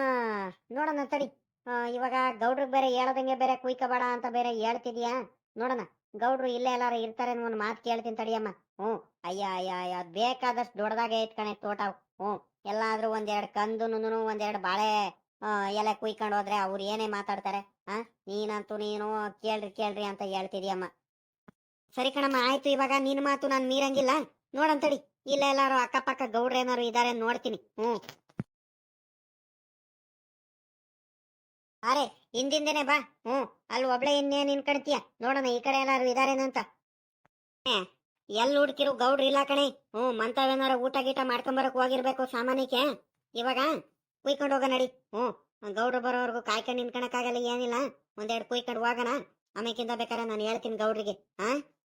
ನೋಡೋಣ ತಡಿ. ಆ, ಇವಾಗ ಗೌಡ್ರಿಗೆ ಬೇರೆ ಹೇಳದಂಗೆ ಬೇರೆ ಕುಯ್ಕಬೇಡ ಅಂತ ಬೇರೆ ಹೇಳ್ತಿದ್ಯಾ? ನೋಡೋಣ ಗೌಡ್ರು ಇಲ್ಲೇ ಎಲ್ಲಾರು ಇರ್ತಾರೆ ಒಂದು ಮಾತು ಕೇಳ್ತೀನಿ ತಡಿಯಮ್ಮ ಹ್ಞೂ ಅಯ್ಯ ಅಯ್ಯ ಅಯ್ಯ ಬೇಕಾದಷ್ಟು ದೊಡ್ಡದಾಗೆ ಐತ್ ಕಣೆ ತೋಟ. ಹ್ಞೂ. ಎಲ್ಲಾದ್ರೂ ಒಂದೆರಡು ಕಂದು ಒಂದೆರಡು ಬಾಳೆ ಎಲೆ ಕುಯ್ಕೊಂಡು ಹೋದ್ರೆ ಅವ್ರು ಏನೇ ಮಾತಾಡ್ತಾರೆ, ಆ? ನೀನಂತೂ ನೀನು ಕೇಳ್ರಿ ಕೇಳ್ರಿ ಅಂತ ಹೇಳ್ತಿದ್ಯಮ್ಮ. ಸರಿ ಕಣಮ್ಮ, ಆಯ್ತು ಇವಾಗ ನಿನ್ ಮಾತು ನಾನು ಮೀರಂಗಿಲ್ಲ. ನೋಡಂತಡಿ ಇಲ್ಲ ಎಲ್ಲಾರು ಅಕ್ಕಪಕ್ಕ ಗೌಡ್ರೇನಾರು ಇದಾರೆ ನೋಡ್ತೀನಿ. ಹ್ಮ್. ಅರೆ, ಹಿಂದಿಂದೇನೆ ಬಾ. ಹ್ಮ್. ಅಲ್ಲಿ ಒಬ್ಳೆ ಇನ್ನೇನ್ ನಿನ್ಕಣ್ತೀಯ ನೋಡೋಣ, ಈ ಕಡೆ ಏನಾರು ಇದಾರೇನಂತ. ಎಲ್ಲಿ ಹುಡ್ಕಿರು ಗೌಡ್ರು ಇಲ್ಲ ಕಣೆ. ಹ್ಞೂ, ಮಂತವೇನಾರ ಊಟ ಗೀಟ ಮಾಡ್ಕೊಂಬರಕ್ ಹೋಗಿರ್ಬೇಕು ಸಾಮಾನ್ಯಕ್ಕೆ. ಇವಾಗ ಕುಯ್ಕೊಂಡು ಹೋಗ ನಡಿ. ಹ್ಞೂ, ಗೌಡ್ರು ಬರೋವರೆಗೂ ಕಾಯ್ಕೊಂಡು ನಿನ್ಕಣಕ್ಕಾಗಲ್ಲ ಏನಿಲ್ಲ. ಒಂದೆರಡು ಕುಯ್ಕೊಂಡು ಹೋಗೋಣ. ಆಮೇಕಿಂದ ಬೇಕಾರೆ ನಾನು ಹೇಳ್ತೀನಿ ಗೌಡ್ರಿಗೆ. ಹಾ?